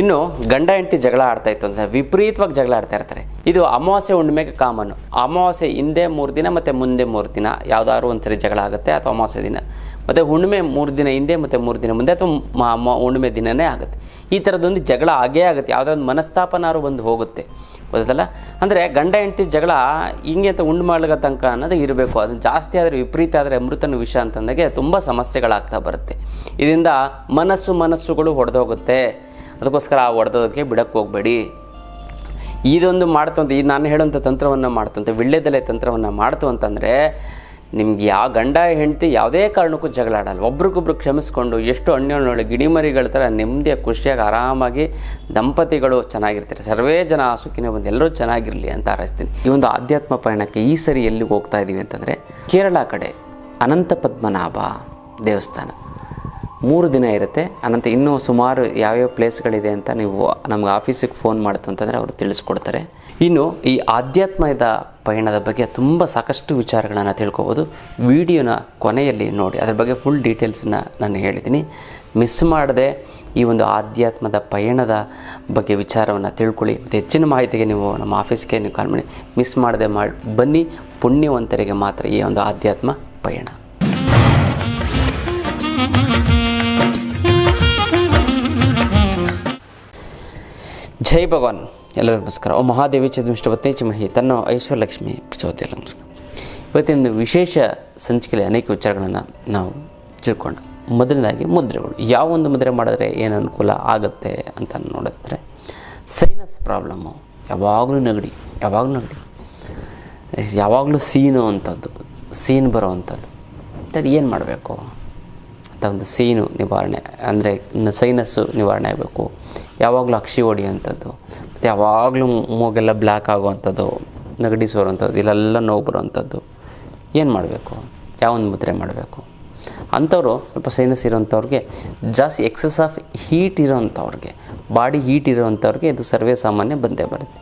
ಇನ್ನು ಗಂಡ ಹೆಂಡತಿ ಜಗಳ ಆಡ್ತಾ ಇತ್ತು ಅಂತ ವಿಪರೀತವಾಗಿ ಜಗಳ ಆಡ್ತಾ ಇರ್ತಾರೆ. ಇದು ಅಮಾವಾಸ್ಯೆ ಹುಣ್ಣಿಮೆಗೆ ಕಾಮನ್ ಅಮಾವಾಸ್ಯೆ ಹಿಂದೆ ಮೂರು ದಿನ ಮತ್ತು ಮುಂದೆ ಮೂರು ದಿನ, ಯಾವುದಾದ್ರು ಒಂದ್ಸರಿ ಜಗಳ ಆಗುತ್ತೆ ಅಥವಾ ಅಮಾವಾಸ್ಯೆ ದಿನ. ಮತ್ತು ಹುಣ್ಣಿಮೆ ಮೂರು ದಿನ ಹಿಂದೆ ಮತ್ತು ಮೂರು ದಿನ ಮುಂದೆ ಅಥವಾ ಹುಣ್ಣಿಮೆ ದಿನವೇ ಆಗುತ್ತೆ. ಈ ಥರದೊಂದು ಜಗಳ ಆಗೇ ಆಗುತ್ತೆ. ಯಾವುದೋ ಒಂದು ಮನಸ್ತಾಪನಾರು ಬಂದು ಹೋಗುತ್ತೆ. ಗೊತ್ತಲ್ಲ ಅಂದರೆ ಗಂಡ ಹೆಂಡತಿ ಜಗಳ ಹಿಂಗೆ ಅಂತ ಉಂಡು ಮಾಡ್ಲಿಕ್ಕೆ ತನಕ ಅನ್ನೋದು ಇರಬೇಕು. ಅದು ಜಾಸ್ತಿ ಆದರೆ ವಿಪರೀತ ಆದರೆ ಅಮೃತನ ವಿಷ ಅಂತಂದಾಗೆ ತುಂಬ ಸಮಸ್ಯೆಗಳಾಗ್ತಾ ಬರುತ್ತೆ. ಇದರಿಂದ ಮನಸ್ಸು ಮನಸ್ಸುಗಳು ಹೊಡೆದೋಗುತ್ತೆ. ಅದಕ್ಕೋಸ್ಕರ ಆ ಹೊಡೆದೋದಕ್ಕೆ ಬಿಡಕ್ಕೆ ಹೋಗಬೇಡಿ. ಇದೊಂದು ಮಾಡ್ತು ಅಂತ ಈ ನಾನು ಹೇಳೋಂಥ ತಂತ್ರವನ್ನು ಮಾಡ್ತು ಅಂತ ವಿಳ್ಳೆದೆಲೆ ತಂತ್ರವನ್ನು ಮಾಡ್ತು ಅಂತಂದರೆ ನಿಮ್ಗೆ ಯಾವ ಗಂಡ, ಹೆಂಡತಿ ಯಾವುದೇ ಕಾರಣಕ್ಕೂ ಜಗಳಾಡಲ್ಲ ಒಬ್ರಿಗೊಬ್ರು ಕ್ಷಮಿಸ್ಕೊಂಡು ಎಷ್ಟು ಅನ್ಯೋನ್ಯೊಳಗೆ ಗಿಡಿಮರಿಗಳ ಥರ ನೆಮ್ಮದಿಯ, ಖುಷಿಯಾಗಿ ಆರಾಮಾಗಿ ದಂಪತಿಗಳು ಚೆನ್ನಾಗಿರ್ತಾರೆ. ಸರ್ವೇ ಜನ ಸುಖಿನೇ ಬಂದು ಎಲ್ಲರೂ ಚೆನ್ನಾಗಿರಲಿ ಅಂತ ಹಾರೈಸ್ತೀನಿ ಈ ಒಂದು ಆಧ್ಯಾತ್ಮ ಪಯಣಕ್ಕೆ ಈ ಸರಿ ಎಲ್ಲಿಗೆ ಹೋಗ್ತಾ ಇದ್ದೀವಿ ಅಂತಂದರೆ ಕೇರಳ ಕಡೆ ಅನಂತ ಪದ್ಮನಾಭ ದೇವಸ್ಥಾನ. ಮೂರು ದಿನ ಇರುತ್ತೆ. ಅನಂತರ ಇನ್ನೂ ಸುಮಾರು ಯಾವ್ಯಾವ ಪ್ಲೇಸ್ಗಳಿದೆ ಅಂತ ನೀವು ನಮ್ಗೆ ಆಫೀಸಿಗೆ ಫೋನ್ ಮಾಡ್ತು ಅಂತಂದರೆ ಅವರು ತಿಳಿಸ್ಕೊಡ್ತಾರೆ. ಇನ್ನು ಈ ಆಧ್ಯಾತ್ಮದ ಪಯಣದ ಬಗ್ಗೆ ತುಂಬ ಸಾಕಷ್ಟು ವಿಚಾರಗಳನ್ನು ತಿಳ್ಕೊಬೋದು. ವಿಡಿಯೋನ ಕೊನೆಯಲ್ಲಿ ನೋಡಿ, ಅದ್ರ ಬಗ್ಗೆ ಫುಲ್ ಡೀಟೇಲ್ಸನ್ನ ನಾನು ಹೇಳಿದ್ದೀನಿ. ಮಿಸ್ ಮಾಡದೆ ಈ ಒಂದು ಆಧ್ಯಾತ್ಮದ ಪಯಣದ ಬಗ್ಗೆ ವಿಚಾರವನ್ನು ತಿಳ್ಕೊಳ್ಳಿ. ಮತ್ತು ಹೆಚ್ಚಿನ ಮಾಹಿತಿಗೆ ನೀವು ನಮ್ಮ ಆಫೀಸ್ಗೆ ನೀವು ಕಾಲ್ ಮಾಡಿ. ಮಿಸ್ ಮಾಡದೆ ಮಾಡಿ ಬನ್ನಿ, ಪುಣ್ಯವಂತರಿಗೆ ಮಾತ್ರ ಈ ಒಂದು ಆಧ್ಯಾತ್ಮ ಪಯಣ. ಜೈ ಭಗವಾನ್. ಎಲ್ಲರಿಗೂ ನಮಸ್ಕಾರ ಓ ಮಹಾದೇವಿ ಚತುಷ್ಠವತ್ತೇ ಚಿಮಹಿ ತನ್ನ ಐಶ್ವರ್ಯಲಕ್ಷ್ಮಿ ಪ್ರಚೋದಯ ನಮಸ್ಕಾರ ಇವತ್ತಿನ ವಿಶೇಷ ಸಂಚಿಕೆಯಲ್ಲಿ ಅನೇಕ ವಿಚಾರಗಳನ್ನು ನಾವು ತಿಳ್ಕೊಂಡು. ಮೊದಲನೇದಾಗಿ ಮುದ್ರೆಗಳು. ಯಾವ ಒಂದು ಮುದ್ರೆ ಮಾಡಿದ್ರೆ ಏನು ಅನುಕೂಲ ಆಗುತ್ತೆ ಅಂತ ನೋಡಿದ್ರೆ ಸೈನಸ್ ಪ್ರಾಬ್ಲಮ್ಮು ಯಾವಾಗಲೂ ನೆಗಡಿ ಯಾವಾಗಲೂ ನೆಗಡಿ. ಯಾವಾಗಲೂ ಸೀನು ಅಂಥದ್ದು, ಸೀನ್ ಬರೋ ಅಂಥದ್ದು. ಏನು ಮಾಡಬೇಕು? ಅಂತ ಒಂದು ಸೀನು ನಿವಾರಣೆ, ಅಂದರೆ ಸೈನಸ್ಸು ನಿವಾರಣೆ ಆಗಬೇಕು. ಯಾವಾಗಲೂ ಅಕ್ಷಿ ಹೊಡಿಯೋಂಥದ್ದು ಮತ್ತು ಯಾವಾಗಲೂ ಮೂಗೆಲ್ಲ ಬ್ಲ್ಯಾಕ್ ಆಗುವಂಥದ್ದು, ನೆಗಡಿ ಸೋರುವಂಥದ್ದು, ಇಲ್ಲೆಲ್ಲ ನೋವು ಬರುವಂಥದ್ದು. ಏನು ಮಾಡಬೇಕು? ಯಾವೊಂದು ಮುದ್ರೆ ಮಾಡಬೇಕು? ಅಂಥವ್ರು ಸ್ವಲ್ಪ ಸೈನಸ್ ಇರೋಂಥವ್ರಿಗೆ ಜಾಸ್ತಿ ಎಕ್ಸಸ್ ಆಫ್ ಹೀಟ್ ಇರೋವಂಥವ್ರಿಗೆ ಬಾಡಿ ಹೀಟ್ ಇರೋವಂಥವ್ರಿಗೆ ಇದು ಸರ್ವೇ ಸಾಮಾನ್ಯ ಬಂದೇ ಬರುತ್ತೆ.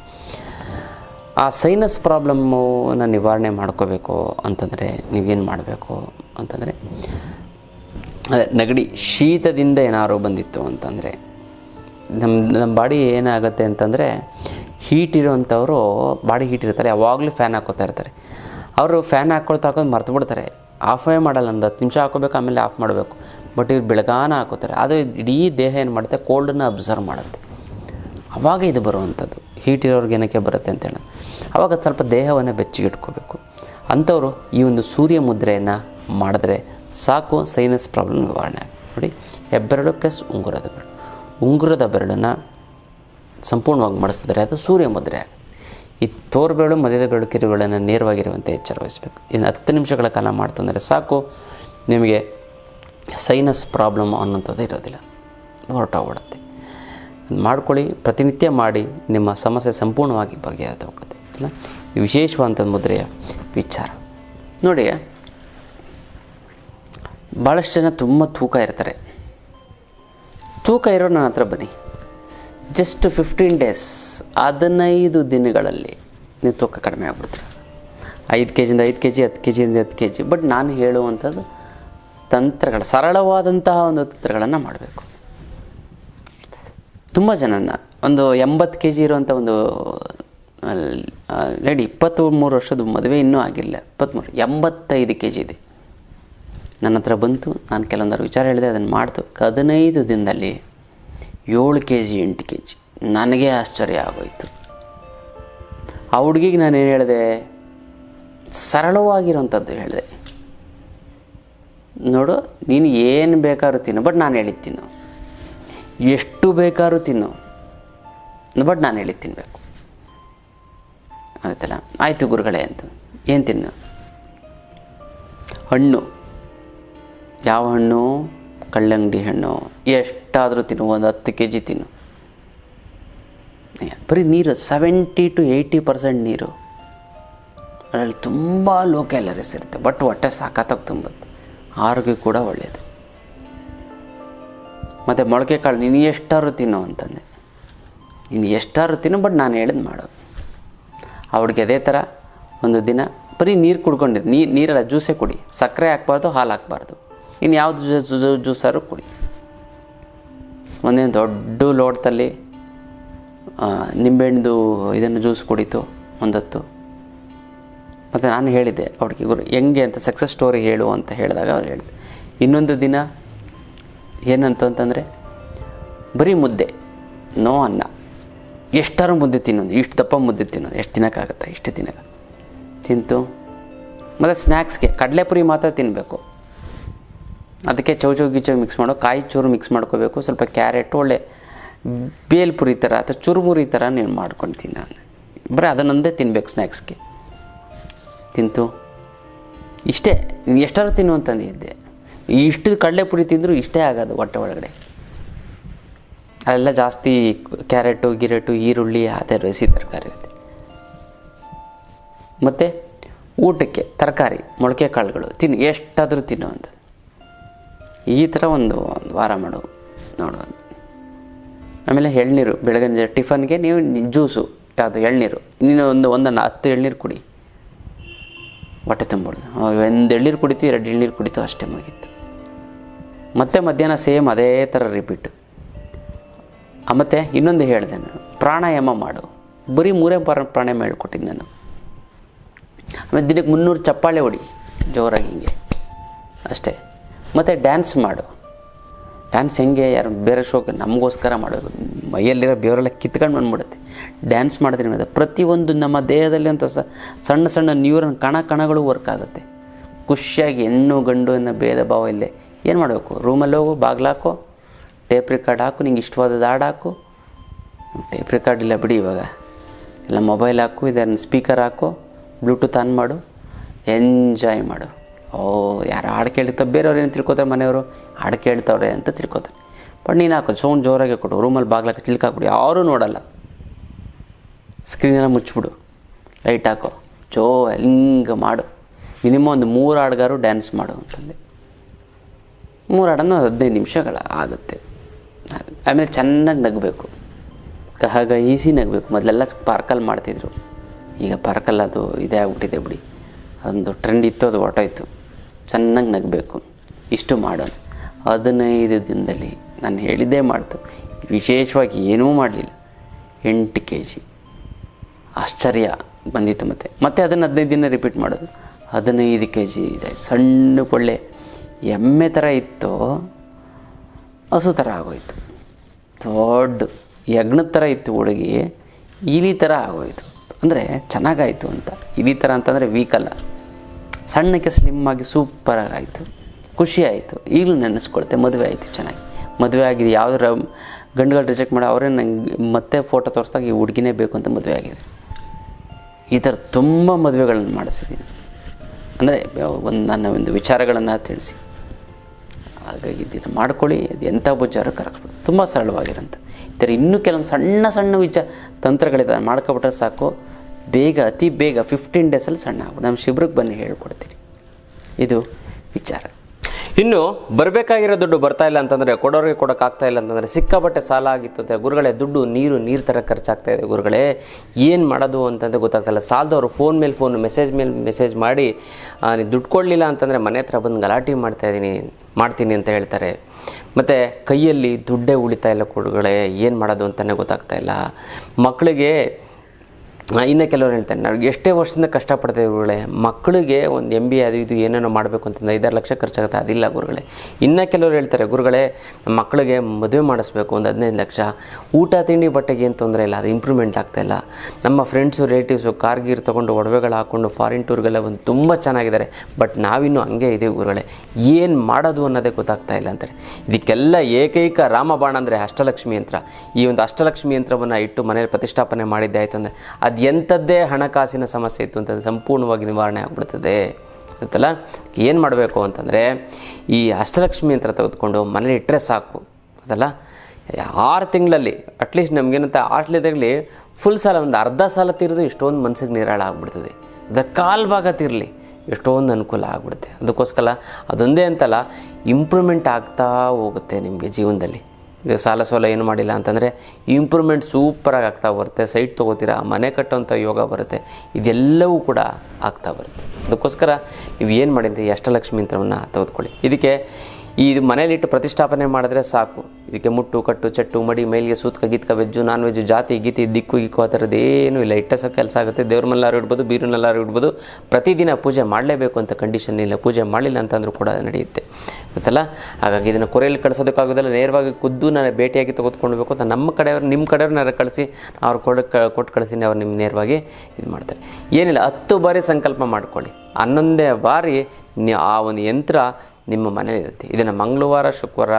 ಆ ಸೈನಸ್ ಪ್ರಾಬ್ಲಮ್ಮನ್ನು ನಿವಾರಣೆ ಮಾಡ್ಕೋಬೇಕು ಅಂತಂದರೆ ನೀವೇನು ಮಾಡಬೇಕು ಅಂತಂದರೆ, ಅದೇ ನೆಗಡಿ ಶೀತದಿಂದ ಏನಾದ್ರು ಬಂದಿತ್ತು ಅಂತಂದರೆ ನಮ್ಮ ನಮ್ಮ ಬಾಡಿ ಏನಾಗುತ್ತೆ ಅಂತಂದರೆ ಹೀಟ್ ಇರೋವಂಥವ್ರು ಬಾಡಿ ಹೀಟ್ ಇರ್ತಾರೆ ಯಾವಾಗಲೂ ಫ್ಯಾನ್ ಹಾಕೋತಾ ಇರ್ತಾರೆ. ಅವರು ಫ್ಯಾನ್ ಹಾಕ್ಕೊಳ್ತಾ ಹಾಕೋದು ಮರ್ತು ಬಿಡ್ತಾರೆ. ಆಫೇ ಮಾಡಲ್ಲ, ಒಂದು ಹತ್ತು ನಿಮಿಷ ಹಾಕೋಬೇಕು ಆಮೇಲೆ ಆಫ್ ಮಾಡಬೇಕು. ಬಟ್ ಇವ್ರು ಬೆಳಗಾನ ಹಾಕೋತಾರೆ ಅದು ಇಡೀ ದೇಹ ಏನು ಮಾಡುತ್ತೆ? ಕೋಲ್ಡನ್ನು ಅಬ್ಸರ್ವ್ ಮಾಡುತ್ತೆ. ಅವಾಗ ಇದು ಬರುವಂಥದ್ದು. ಹೀಟ್ ಇರೋರ್ಗೆ ಏನಕ್ಕೆ ಬರುತ್ತೆ ಅಂತ ಹೇಳೋದು ಆವಾಗ ಸ್ವಲ್ಪ ದೇಹವನ್ನು ಬೆಚ್ಚಗಿಟ್ಕೋಬೇಕು. ಅಂಥವರು ಈ ಒಂದು ಸೂರ್ಯ ಮುದ್ರೆಯನ್ನು ಮಾಡಿದ್ರೆ ಸಾಕು ಸೈನಸ್ ಪ್ರಾಬ್ಲಮ್ ನಿವಾರಣೆ. ನೋಡಿ ಹೆಬ್ಬೆರಡು ಪ್ಲಸ್ ಉಂಗುರದ ಬೆರಳು ಉಂಗುರದ ಬೆರಳನ್ನು ಸಂಪೂರ್ಣವಾಗಿ ಮಡಿಸಿದರೆ ಅದು ಸೂರ್ಯ ಮುದ್ರೆ. ಈ ತೋರ್ಬೆರಳು ಮಧ್ಯದ ಬೆರಳು ಕಿರುಗಳನ್ನು ನೇರವಾಗಿರುವಂತೆ ಎಚ್ಚರ ವಹಿಸಬೇಕು ಇನ್ನು ಹತ್ತು ನಿಮಿಷಗಳ ಕಾಲ ಮಾಡ್ತು ಅಂದರೆ ಸಾಕು. ನಿಮಗೆ ಸೈನಸ್ ಪ್ರಾಬ್ಲಮ್ ಅನ್ನೋಂಥದ್ದು ಇರೋದಿಲ್ಲ. ಹೊರಟೋಗ್ಬಿಡುತ್ತೆ. ಅದ್ ಮಾಡ್ಕೊಳ್ಳಿ, ಪ್ರತಿನಿತ್ಯ ಮಾಡಿ, ನಿಮ್ಮ ಸಮಸ್ಯೆ ಸಂಪೂರ್ಣವಾಗಿ ಬಗೆಹರಿದು ಹೋಗುತ್ತೆ. ವಿಶೇಷವಾದಂಥ ಮುದ್ರೆಯ ವಿಚಾರ. ನೋಡಿ ಭಾಳಷ್ಟು ಜನ ತುಂಬ ತೂಕ ಇರ್ತಾರೆ. ತೂಕ ಇರೋ ನನ್ನ ಹತ್ರ ಬನ್ನಿ. ಜಸ್ಟ್ ಫಿಫ್ಟೀನ್ ಡೇಸ್ ಹದಿನೈದು ದಿನಗಳಲ್ಲಿ ನೀವು ತೂಕ ಕಡಿಮೆ ಆಗ್ಬಿಡ್ತೀರ ಐದು ಕೆ ಜಿಯಿಂದ ಐದು ಕೆ ಜಿ ಹತ್ತು ಕೆ ಜಿಯಿಂದ ಹತ್ತು ಕೆ ಜಿ ಬಟ್ ನಾನು ಹೇಳುವಂಥದ್ದು ತಂತ್ರಗಳ, ಸರಳವಾದಂತಹ ಒಂದು ತಂತ್ರಗಳನ್ನು ಮಾಡಬೇಕು. ತುಂಬ ಜನನ ಒಂದು ಎಂಬತ್ತು ಕೆ ಜಿ ಇರುವಂಥ ಒಂದು ಲೇಡಿ ಇಪ್ಪತ್ತು ಮೂರು ವರ್ಷದ ಮದುವೆ ಇನ್ನೂ ಆಗಿಲ್ಲ. ಇಪ್ಪತ್ತ್ಮೂರು ಎಂಬತ್ತೈದು ಕೆ ಜಿ ಇದೆ. ನನ್ನ ಹತ್ರ ಬಂತು, ನಾನು ಕೆಲವೊಂದರ ವಿಚಾರ ಹೇಳಿದೆ, ಅದನ್ನು ಮಾಡ್ತು. ಹದಿನೈದು ದಿನದಲ್ಲಿ ಏಳು ಕೆ ಜಿ ಎಂಟು ಕೆ ಜಿ ನನಗೆ ಆಶ್ಚರ್ಯ ಆಗೋಯಿತು. ಆ ಹುಡುಗಿಗೆ ನಾನು ಏನು ಹೇಳಿದೆ? ಸರಳವಾಗಿರುವಂಥದ್ದು ಹೇಳಿದೆ. ನೋಡು, ನೀನು ಏನು ಬೇಕಾದ್ರೂ ತಿನ್ನು, ಬಟ್ ನಾನು ಹೇಳಿದ್ದು ತಿನ್ನು. ಎಷ್ಟು ಬೇಕಾದ್ರೂ ತಿನ್ನು, ಬಟ್ ನಾನು ಹೇಳಿದ್ದು ತಿನ್ನಬೇಕು ಆಯ್ತಲ್ಲ? ಆಯಿತು ಗುರುಗಳೇ ಅಂತ. ಏನು ತಿನ್ನು? ಹಣ್ಣು. ಯಾವ ಹಣ್ಣು? ಕಳ್ಳಂಗಡಿ ಹಣ್ಣು. ಎಷ್ಟಾದರೂ ತಿನ್ನು, ಒಂದು ಹತ್ತು ಕೆ ಜಿ ತಿನ್ನು ಬರೀ ನೀರು ಸೆವೆಂಟಿ ಟು ಏಯ್ಟಿ ಪರ್ಸೆಂಟ್ ನೀರು. ಅದರಲ್ಲಿ ತುಂಬ ಲೋ ಕ್ಯಾಲರೀಸ್ ಇರುತ್ತೆ ಬಟ್ ಹೊಟ್ಟೆ ಸಾಕತ್ತಾಗಿ ತುಂಬುತ್ತೆ. ಆರೋಗ್ಯ ಕೂಡ ಒಳ್ಳೆಯದು ಮತ್ತು ಮೊಳಕೆ ಕಾಳು, ನೀನು ಎಷ್ಟಾದ್ರು ತಿನ್ನು ಅಂತಂದೆ. ನೀನು ಎಷ್ಟಾದ್ರು ತಿನ್ನು ಬಟ್ ನಾನು ಹೇಳಿದ್ ಮಾಡು. ಅವ್ಳಿಗೆ ಅದೇ ಥರ ಒಂದು ದಿನ ಬರೀ ನೀರು ಕುಡ್ಕೊಂಡಿದ್ದು ನೀರು ನೀರಲ್ಲ ಜ್ಯೂಸೇ ಕುಡಿ. ಸಕ್ಕರೆ ಹಾಕ್ಬಾರ್ದು, ಹಾಲು ಹಾಕ್ಬಾರ್ದು. ಇನ್ನು ಯಾವುದು ಜ್ಯೂಸಾದ್ರು ಕುಡಿ. ಒಂದೇನು ದೊಡ್ಡ ಲೋಟದಲ್ಲಿ ನಿಂಬೆಹಣ್ಣು ಇದನ್ನು ಜ್ಯೂಸ್ ಕುಡಿತು, ಒಂದೊತ್ತು. ಮತ್ತು ನಾನು ಹೇಳಿದ್ದೆ ಅವ್ರಿಗೆ, ಗುರು, ಹೆಂಗೆ ಅಂತ ಸಕ್ಸಸ್ ಸ್ಟೋರಿ ಹೇಳು ಅಂತ ಹೇಳಿದಾಗ ಅವ್ರು ಹೇಳಿದೆ ಇನ್ನೊಂದು ದಿನ ಏನಂತು ಅಂತಂದರೆ, ಬರೀ ಮುದ್ದೆ, ನೋ ಅನ್ನ. ಎಷ್ಟಾರು ಮುದ್ದೆ ತಿನ್ನೋದು, ಇಷ್ಟು ದಪ್ಪ ಮುದ್ದೆ ತಿನ್ನೋದು, ಎಷ್ಟು ತಿನ್ನೋಕ್ಕಾಗತ್ತೆ ಇಷ್ಟು ದಿನಕ್ಕೆ. ತಿಂತು. ಮತ್ತು ಸ್ನ್ಯಾಕ್ಸ್ಗೆ ಕಡಲೆಪುರಿ ಮಾತ್ರ ತಿನ್ನಬೇಕು ಅದಕ್ಕೆ ಚೌಚೌ ಗಿಚೌ ಮಿಕ್ಸ್ ಮಾಡೋ, ಕಾಯಿ ಚೂರು ಮಿಕ್ಸ್ ಮಾಡ್ಕೋಬೇಕು. ಸ್ವಲ್ಪ ಕ್ಯಾರೆಟ್, ಒಳ್ಳೆ ಬೇಲ್ಪುರಿ ಥರ ಅಥವಾ ಚುರುಮುರಿ ಥರ ನೀನು ಮಾಡ್ಕೊಳ್ತೀನಿ ನಾನು. ಬರೀ ಅದನ್ನೊಂದೇ ತಿನ್ಬೇಕು ಸ್ನ್ಯಾಕ್ಸ್ಗೆ ತಿಂತು. ಇಷ್ಟೇ ಎಷ್ಟಾರು ತಿನ್ನು ಅಂತಂದಿದ್ದೆ ಇಷ್ಟು ಕಡಲೆಪುರಿ ತಿಂದರೂ ಇಷ್ಟೇ ಆಗೋದು ಹೊಟ್ಟೆ ಒಳಗಡೆ. ಅಲ್ಲೆಲ್ಲ ಜಾಸ್ತಿ ಕ್ಯಾರೆಟು, ಗಿರೆಟು, ಈರುಳ್ಳಿ, ಅದೇ ರಸಿ ತರಕಾರಿ ಇರುತ್ತೆ. ಮತ್ತು ಊಟಕ್ಕೆ ತರಕಾರಿ ಮೊಳಕೆ ಕಾಳುಗಳು ತಿನ್ನು, ಎಷ್ಟಾದರೂ ತಿನ್ನು ಅಂತ. ಈ ಥರ ಒಂದು ಒಂದು ವಾರ ಮಾಡು, ನೋಡು ಆಮೇಲೆ ಎಳ್ನೀರು, ಬೆಳಗಿನ ಟಿಫನ್ಗೆ ನೀವು ಜ್ಯೂಸು, ಯಾವುದು, ಎಳ್ನೀರು. ನೀನು ಒಂದು, ಒಂದನ್ನು ಹತ್ತು ಎಳ್ನೀರು ಕುಡಿ. ಹೊಟ್ಟೆ ತುಂಬಿಡ್ದು. ಒಂದು ಎಳ್ನೀರು ಕುಡಿತು ಎರಡು ಎಳ್ನೀರು ಕುಡಿತು ಅಷ್ಟೇ ಮುಗೀತು. ಮತ್ತೆ ಮಧ್ಯಾಹ್ನ ಸೇಮ್ ಅದೇ ಥರ ರಿಪೀಟು ಮತ್ತು ಇನ್ನೊಂದು ಹೇಳಿದೆ ನಾನು. ಪ್ರಾಣಾಯಾಮ ಮಾಡು. ಬರೀ ಮೂರೇ ಪ್ರಾಣ ಪ್ರಾಣಾಯಾಮ ಹೇಳ್ಕೊಟ್ಟಿದ್ದು ನಾನು. ಆಮೇಲೆ ದಿನಕ್ಕೆ ಮುನ್ನೂರು ಚಪ್ಪಾಳೆ ಹೊಡಿ. ಜೋರಾಗಿ ಹಿಂಗೆ. ಅಷ್ಟೇ. ಮತ್ತು ಡ್ಯಾನ್ಸ್ ಮಾಡು. ಡ್ಯಾನ್ಸ್ ಹೆಂಗೆ ಯಾರು ಬೇರೆ ಶೋಕೆ ನಮಗೋಸ್ಕರ ಮಾಡೋದು? ಮೈಯಲ್ಲಿರೋ ಬೇರೆಲ್ಲ ಕಿತ್ಕೊಂಡು ಬಂದ್ಬಿಡುತ್ತೆ. ಡ್ಯಾನ್ಸ್ ಮಾಡೋದ್ರಿಂದ ಪ್ರತಿಯೊಂದು ನಮ್ಮ ದೇಹದಲ್ಲಿ ಅಂತ ಸಣ್ಣ ಸಣ್ಣ ನ್ಯೂರನ್ ಕಣ ಕಣಗಳು ವರ್ಕ್ ಆಗುತ್ತೆ. ಖುಷಿಯಾಗಿ ಹೆಣ್ಣು ಗಂಡು ಅನ್ನೋ ಭೇದ ಭಾವ ಇಲ್ಲೇ. ಏನು ಮಾಡಬೇಕು? ರೂಮಲ್ಲಿ ಹೋಗು ಬಾಗ್ಲಾಕೋ ಟೇಪ್ ರೆಕಾರ್ಡ್ ಹಾಕು, ನಿಂಗೆ ಇಷ್ಟವಾದ ಹಾಡು ಹಾಕು. ಟೇಪ್ ರೆಕಾರ್ಡ್ ಇಲ್ಲ ಬಿಡಿ ಇವಾಗ. ಇಲ್ಲ ಮೊಬೈಲ್ ಹಾಕು, ಇದನ್ನು ಸ್ಪೀಕರ್ ಹಾಕು ಬ್ಲೂಟೂತ್ ಆನ್ ಮಾಡು. ಎಂಜಾಯ್ ಮಾಡು. ಓ, ಯಾರು ಹಾಡು ಕೇಳ್ತಾ ಬೇರೆಯವ್ರು ಏನು ತಿಳ್ಕೊತಾರೆ ಮನೆಯವರು? ಹಾಡು ಕೇಳ್ತವ್ರೆ ಅಂತ ತಿಳ್ಕೊತಾರೆ. ಬಟ್ ನೀನು ಹಾಕು, ಸೌಂಡ್ ಜೋರಾಗಿ ಕೊಡು, ರೂಮಲ್ಲಿ ಬಾಗ್ಲಕ್ಕೆ ಚಿಲ್ಕಾಕ್ಬಿಡು ಯಾರೂ ನೋಡಲ್ಲ. ಸ್ಕ್ರೀನೆಲ್ಲ ಮುಚ್ಚಿಬಿಡು. ಲೈಟ್ ಹಾಕು. ಜೋ ಹಿಂಗೆ ಮಾಡು. ಮಿನಿಮಮ್ ಒಂದು ಮೂರು ಹಾಡುಗಾರು ಡ್ಯಾನ್ಸ್ ಮಾಡು ಅಂತಂದೆ. ಮೂರು ಹಾಡನ್ನು ಹದಿನೈದು ನಿಮಿಷಗಳ ಆಗುತ್ತೆ. ಆಮೇಲೆ ಚೆನ್ನಾಗಿ ನಗಬೇಕು. ಹಾಗ ಈಸಿ ನಗಬೇಕು. ಮೊದಲೆಲ್ಲ ಪಾರ್ಕಲ್ಲಿ ಮಾಡ್ತಿದ್ರು. ಈಗ ಪಾರ್ಕಲ್ಲಿ ಅದು ಇದೇ ಆಗ್ಬಿಟ್ಟಿದೆ ಬಿಡಿ. ಅದೊಂದು ಟ್ರೆಂಡ್ ಇತ್ತು, ಅದು ಹೊರ್ಟೋಯ್ತು. ಚೆನ್ನಾಗಿ ನಗಬೇಕು. ಇಷ್ಟು ಮಾಡೋಣ. ಹದಿನೈದು ದಿನದಲ್ಲಿ ನಾನು ಹೇಳಿದ್ದೇ ಮಾಡ್ತು. ವಿಶೇಷವಾಗಿ ಏನೂ ಮಾಡಲಿಲ್ಲ. ಎಂಟು ಕೆ ಜಿ ಆಶ್ಚರ್ಯ ಬಂದಿತ್ತು ಮತ್ತೆ. ಮತ್ತೆ ಅದನ್ನು ಹದಿನೈದು ದಿನ ರಿಪೀಟ್ ಮಾಡೋದು. ಹದಿನೈದು ಕೆ ಜಿ ಇದೆ. ಸಣ್ಣ ಕೊಳ್ಳೆ ಎಮ್ಮೆ ಥರ ಇತ್ತು. ಹಸು ಥರ ಆಗೋಯ್ತು. ದೊಡ್ಡ ಯಜ್ಞದ ಥರ ಇತ್ತು ಹುಡುಗಿ ಇಲಿ ಥರ ಆಗೋಯ್ತು. ಅಂದರೆ ಚೆನ್ನಾಗಾಯಿತು ಅಂತ. ಇಲಿ ಥರ ಅಂತಂದರೆ ವೀಕಲ್ಲ ಸಣ್ಣಕ್ಕೆ ಸ್ಲಿಮ್ ಆಗಿ ಸೂಪರಾಗಿ ಖುಷಿ ಆಯಿತು. ಈಗಲೂ ನೆನೆಸ್ಕೊಳ್ತೆ, ಮದುವೆ ಆಯಿತು ಚೆನ್ನಾಗಿ. ಮದುವೆ ಆಗಿದೆ ಯಾವ್ದಾರ ಗಂಡುಗಳು ರಿಜೆಕ್ಟ್ ಮಾಡಿ ಅವರೇ ನಂಗೆ, ಮತ್ತೆ ಫೋಟೋ ತೋರಿಸ್ದಾಗ ಈ ಹುಡುಗಿನೇ ಬೇಕು ಅಂತ ಮದುವೆ ಆಗಿದೆ. ಈ ಥರ ತುಂಬ ಮದುವೆಗಳನ್ನು ಮಾಡಿಸಿದ್ದೀನಿ ಅಂದರೆ, ಒಂದು ನನ್ನ ಒಂದು ವಿಚಾರಗಳನ್ನು ತಿಳಿಸಿ. ಹಾಗಾಗಿ ಇದನ್ನು ಮಾಡ್ಕೊಳ್ಳಿ, ಅದು ಎಂಥ ಬುಜ್ಜಾರು ಕರಗಿಸ್ಬಿಡು ತುಂಬ ಸರಳವಾಗಿರೋಂಥ ಈ ಥರ ಇನ್ನೂ ಕೆಲವೊಂದು ಸಣ್ಣ ಸಣ್ಣ ವಿಚಾರ ತಂತ್ರಗಳಿದ್ದಾವೆ ಮಾಡ್ಕೊಬಿಟ್ರೆ ಸಾಕು. ಬೇಗ, ಅತಿ ಬೇಗ ಫಿಫ್ಟೀನ್ ಡೇಸಲ್ಲಿ ಸಣ್ಣ ಆಗ್ಬೋದು ನಮ್ಮ ಶಿಬಿರಕ್ಕೆ ಬನ್ನಿ ಹೇಳ್ಕೊಡ್ತೀನಿ. ಇದು ವಿಚಾರ. ಇನ್ನು ಬರಬೇಕಾಗಿರೋ ದುಡ್ಡು ಬರ್ತಾ ಇಲ್ಲ ಅಂತಂದರೆ ಕೊಡೋರಿಗೆ ಕೊಡೋಕ್ಕಾಗ್ತಾ ಇಲ್ಲ ಅಂತಂದರೆ ಸಿಕ್ಕಾಪಟ್ಟೆ ಸಾಲ ಆಗಿತ್ತು ಅಂತ ಗುರುಗಳೇ, ದುಡ್ಡು, ನೀರು ನೀರು ಥರ ಖರ್ಚಾಗ್ತಾ ಇದೆ ಗುರುಗಳೇ. ಏನು ಮಾಡೋದು ಅಂತಂದರೆ ಗೊತ್ತಾಗ್ತಾಯಿಲ್ಲ ಸಾಲದವರು ಫೋನ್ ಮೇಲೆ ಫೋನ್ ಮೆಸೇಜ್ ಮೇಲೆ ಮೆಸೇಜ್ ಮಾಡಿ ದುಡ್ಡು ಕೊಡಲಿಲ್ಲ ಅಂತಂದರೆ ಮನೆ ಹತ್ರ ಬಂದು ಗಲಾಟೆ ಮಾಡ್ತಾ ಇದ್ದೀನಿ ಮಾಡ್ತೀನಿ ಅಂತ ಹೇಳ್ತಾರೆ. ಮತ್ತು ಕೈಯಲ್ಲಿ ದುಡ್ಡೇ ಉಳಿತಾ ಇಲ್ಲ ಗುರುಗಳೇ, ಏನು ಮಾಡೋದು ಅಂತಲೇ ಗೊತ್ತಾಗ್ತಾ ಇಲ್ಲ. ಮಕ್ಕಳಿಗೆ ಇನ್ನು ಕೆಲವರು ಹೇಳ್ತಾರೆ ನಾವು ಎಷ್ಟೇ ವರ್ಷದಿಂದ ಕಷ್ಟಪಡ್ತೇವೆ ಗುರುಗಳೇ ಮಕ್ಕಳಿಗೆ ಒಂದು ಎಂ ಬಿ ಅದು ಇದು ಏನೇನೋ ಮಾಡಬೇಕು ಅಂತಂದ್ರೆ ಐದಾರು ಲಕ್ಷ ಖರ್ಚಾಗುತ್ತೆ, ಅದಿಲ್ಲ ಗುರುಗಳೇ. ಇನ್ನು ಕೆಲವರು ಹೇಳ್ತಾರೆ, ಗುರುಗಳೇ ಮಕ್ಕಳಿಗೆ ಮದುವೆ ಮಾಡಿಸ್ಬೇಕು ಒಂದು ಹದಿನೈದು ಲಕ್ಷ, ಊಟ, ತಿಂಡಿ, ಬಟ್ಟೆಗೆ ಏನು ತೊಂದರೆ ಇಲ್ಲ, ಅದು ಇಂಪ್ರೂವ್ಮೆಂಟ್ ಆಗ್ತಾಯಿಲ್ಲ ನಮ್ಮ ಫ್ರೆಂಡ್ಸು ರಿಲೇಟಿವ್ಸು ಕಾರ್ ಗೀರ್ ತೊಗೊಂಡು ಒಡವೆಗಳು ಹಾಕ್ಕೊಂಡು ಫಾರಿನ್ ಟೂರ್ಗೆಲ್ಲ ಒಂದು ತುಂಬ ಚೆನ್ನಾಗಿದ್ದಾರೆ. ಬಟ್ ನಾವಿನ್ನೂ ಹಂಗೆ ಇದೀವಿ ಗುರುಗಳೇ. ಏನು ಮಾಡೋದು ಅನ್ನೋದೇ ಗೊತ್ತಾಗ್ತಾ ಇಲ್ಲ ಅಂತಾರೆ. ಇದಕ್ಕೆಲ್ಲ ಏಕೈಕ ರಾಮಬಾಣ ಅಂದರೆ ಅಷ್ಟಲಕ್ಷ್ಮಿ ಯಂತ್ರ. ಈ ಒಂದು ಅಷ್ಟಲಕ್ಷ್ಮಿ ಯಂತ್ರವನ್ನು ಇಟ್ಟು ಮನೆಯಲ್ಲಿ ಪ್ರತಿಷ್ಠಾಪನೆ ಮಾಡಿದ್ದೆ ಆಯಿತು ಅಂದರೆ, ಅದು ಎಂಥದ್ದೇ ಹಣಕಾಸಿನ ಸಮಸ್ಯೆ ಇತ್ತು ಅಂತಂದರೆ ಸಂಪೂರ್ಣವಾಗಿ ನಿವಾರಣೆ ಆಗ್ಬಿಡ್ತದೆ. ಗೊತ್ತಲ್ಲ? ಏನು ಮಾಡಬೇಕು ಅಂತಂದರೆ ಈ ಅಷ್ಟಲಕ್ಷ್ಮಿ ಯಂತ್ರ ತೆಗೆದುಕೊಂಡು ಮನೇಲಿ ಇಟ್ಟರೆ ಸಾಕು. ಅದಲ್ಲ ಆರು ತಿಂಗಳಲ್ಲಿ ಅಟ್ಲೀಸ್ಟ್ ನಮಗೇನಂತ ಆಟ್ಲಿದಾಗಲಿ ಫುಲ್ ಸಾಲ, ಒಂದು ಅರ್ಧ ಸಾಲ ತೀರಿದು ಎಷ್ಟೊಂದು ಮನಸ್ಸಿಗೆ ನಿರಾಳ ಆಗ್ಬಿಡ್ತದೆ. ಅದರ ಕಾಲು ಭಾಗ ತೀರಲಿ, ಎಷ್ಟೊಂದು ಅನುಕೂಲ ಆಗ್ಬಿಡುತ್ತೆ. ಅದಕ್ಕೋಸ್ಕರ ಅದೊಂದೇ ಅಂತಲ್ಲ ಇಂಪ್ರೂವ್ಮೆಂಟ್ ಆಗ್ತಾ ಹೋಗುತ್ತೆ ನಿಮಗೆ ಜೀವನದಲ್ಲಿ. ಈಗ ಸಾಲ ಸೋಲ ಏನು ಮಾಡಿಲ್ಲ ಅಂತಂದರೆ ಇಂಪ್ರೂವ್ಮೆಂಟ್ ಸೂಪರಾಗಿ ಆಗ್ತಾ ಬರುತ್ತೆ. ಸೈಟ್ ತೊಗೋತೀರಾ, ಮನೆ ಕಟ್ಟೋಂಥ ಯೋಗ ಬರುತ್ತೆ. ಇದೆಲ್ಲವೂ ಕೂಡ ಆಗ್ತಾ ಬರುತ್ತೆ. ಅದಕ್ಕೋಸ್ಕರ ನೀವು ಏನು ಮಾಡಿದ್ರಿ ಅಷ್ಟಲಕ್ಷ್ಮಿ ಯಂತ್ರವನ್ನು ತೆಗೆದುಕೊಳ್ಳಿ. ಇದಕ್ಕೆ ಇದು ಮನೇಲಿಟ್ಟು ಪ್ರತಿಷ್ಠಾಪನೆ ಮಾಡಿದ್ರೆ ಸಾಕು. ಇದಕ್ಕೆ ಮುಟ್ಟು, ಕಟ್ಟು, ಚಟ್ಟು, ಮಡಿ, ಮೇಲಿಗೆ ಸೂತ್ಕ, ಗೀತ್ಕ, ವೆಜ್ಜು ನಾನ್ ವೆಜ್ಜು ಜಾತಿ, ಗೀತಿ, ದಿಕ್ಕು, ಗಿಕ್ಕು ಆ ಥರದ್ದು ಇಲ್ಲ. ಇಟ್ಟ ಸಹ ಕೆಲಸ ಆಗುತ್ತೆ. ದೇವ್ರ ಇಡ್ಬೋದು ಬೀರಿನಲ್ಲಾರು ಇಡ್ಬೋದು. ಪ್ರತಿದಿನ ಪೂಜೆ ಮಾಡಲೇಬೇಕು ಅಂತ ಕಂಡೀಷನ್ ಇಲ್ಲ. ಪೂಜೆ ಮಾಡಲಿಲ್ಲ ಅಂತಂದ್ರೂ ಕೂಡ ನಡೆಯುತ್ತೆ. ಗೊತ್ತಲ್ಲ? ಹಾಗಾಗಿ ಇದನ್ನು ಕೊರೆಯಲ್ಲಿ ಕಳಿಸೋದಕ್ಕಾಗೋದಲ್ಲ. ನೇರವಾಗಿ ಖುದ್ದು ನಾನು ಭೇಟಿಯಾಗಿ ತೆಗೆದುಕೊಳ್ಬೇಕು ಅಂತ ನಮ್ಮ ಕಡೆಯವ್ರು ನಿಮ್ಮ ಕಡೆಯವ್ರನ್ನ ಕಳಿಸಿ, ಅವ್ರು ಕೊಡ ಕೊಟ್ಟು ಕಳಿಸಿ ಅವ್ರು ನಿಮ್ಮ ನೇರವಾಗಿ ಇದು ಮಾಡ್ತಾರೆ. ಏನಿಲ್ಲ, ಹತ್ತು ಬಾರಿ ಸಂಕಲ್ಪ ಮಾಡ್ಕೊಳ್ಳಿ. ಹನ್ನೊಂದೇ ಬಾರಿ ಆ ಒಂದು ಯಂತ್ರ ನಿಮ್ಮ ಮನೆಯಲ್ಲಿರುತ್ತೆ. ಇದನ್ನು ಮಂಗಳವಾರ, ಶುಕ್ರವಾರ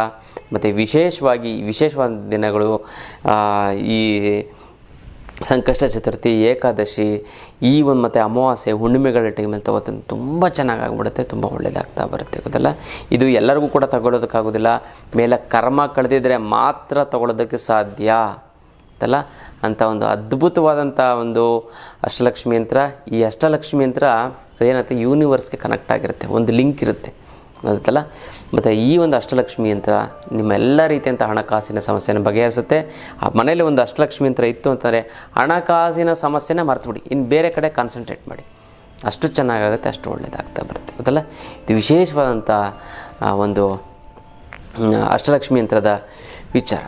ಮತ್ತು ವಿಶೇಷವಾಗಿ ವಿಶೇಷವಾದ ದಿನಗಳು ಈ ಸಂಕಷ್ಟ ಚತುರ್ಥಿ, ಏಕಾದಶಿ, ಈ ಒಂದು ಮತ್ತು ಅಮಾವಾಸ್ಯೆ, ಹುಣ್ಣಿಮೆಗಳ ಟೈಮಲ್ಲಿ ತಗೋತಂದು ತುಂಬ ಚೆನ್ನಾಗಿ ಆಗ್ಬಿಡುತ್ತೆ ತುಂಬ ಒಳ್ಳೆಯದಾಗ್ತಾ ಬರುತ್ತೆ, ಗೊತ್ತಲ್ಲ? ಇದು ಎಲ್ಲರಿಗೂ ಕೂಡ ತಗೊಳ್ಳೋದಕ್ಕಾಗೋದಿಲ್ಲ. ಮೇಲೆ ಕರ್ಮ ಕಳೆದಿದ್ರೆ ಮಾತ್ರ ತಗೊಳ್ಳೋದಕ್ಕೆ ಸಾಧ್ಯ. ಅಂತಲ್ಲ ಅಂಥ ಒಂದು ಅದ್ಭುತವಾದಂಥ ಒಂದು ಅಷ್ಟಲಕ್ಷ್ಮಿ ಯಂತ್ರ. ಈ ಅಷ್ಟಲಕ್ಷ್ಮಿ ಯಂತ್ರ ಅದೇನಂತೆ ಯೂನಿವರ್ಸ್ಗೆ ಕನೆಕ್ಟ್ ಆಗಿರುತ್ತೆ. ಒಂದು ಲಿಂಕ್ ಇರುತ್ತೆ. ಗೊತ್ತಲ್ಲ? ಮತ್ತು ಈ ಒಂದು ಅಷ್ಟಲಕ್ಷ್ಮಿ ಅಂತ ನಿಮ್ಮ ಎಲ್ಲ ರೀತಿಯಂಥ ಹಣಕಾಸಿನ ಸಮಸ್ಯೆನ ಬಗೆಹರಿಸುತ್ತೆ. ಆ ಮನೇಲಿ ಒಂದು ಅಷ್ಟಲಕ್ಷ್ಮಿ ಯಂತ್ರ ಇತ್ತು ಅಂತಂದರೆ ಹಣಕಾಸಿನ ಸಮಸ್ಯೆನ ಮರ್ತುಬಿಡಿ ಇನ್ನು ಬೇರೆ ಕಡೆ ಕಾನ್ಸಂಟ್ರೇಟ್ ಮಾಡಿ. ಅಷ್ಟು ಚೆನ್ನಾಗಾಗುತ್ತೆ, ಅಷ್ಟು ಒಳ್ಳೆಯದಾಗ್ತಾ ಬರುತ್ತೆ. ಗೊತ್ತಲ್ಲ? ಇದು ವಿಶೇಷವಾದಂಥ ಒಂದು ಅಷ್ಟಲಕ್ಷ್ಮಿ ಯಂತ್ರದ ವಿಚಾರ.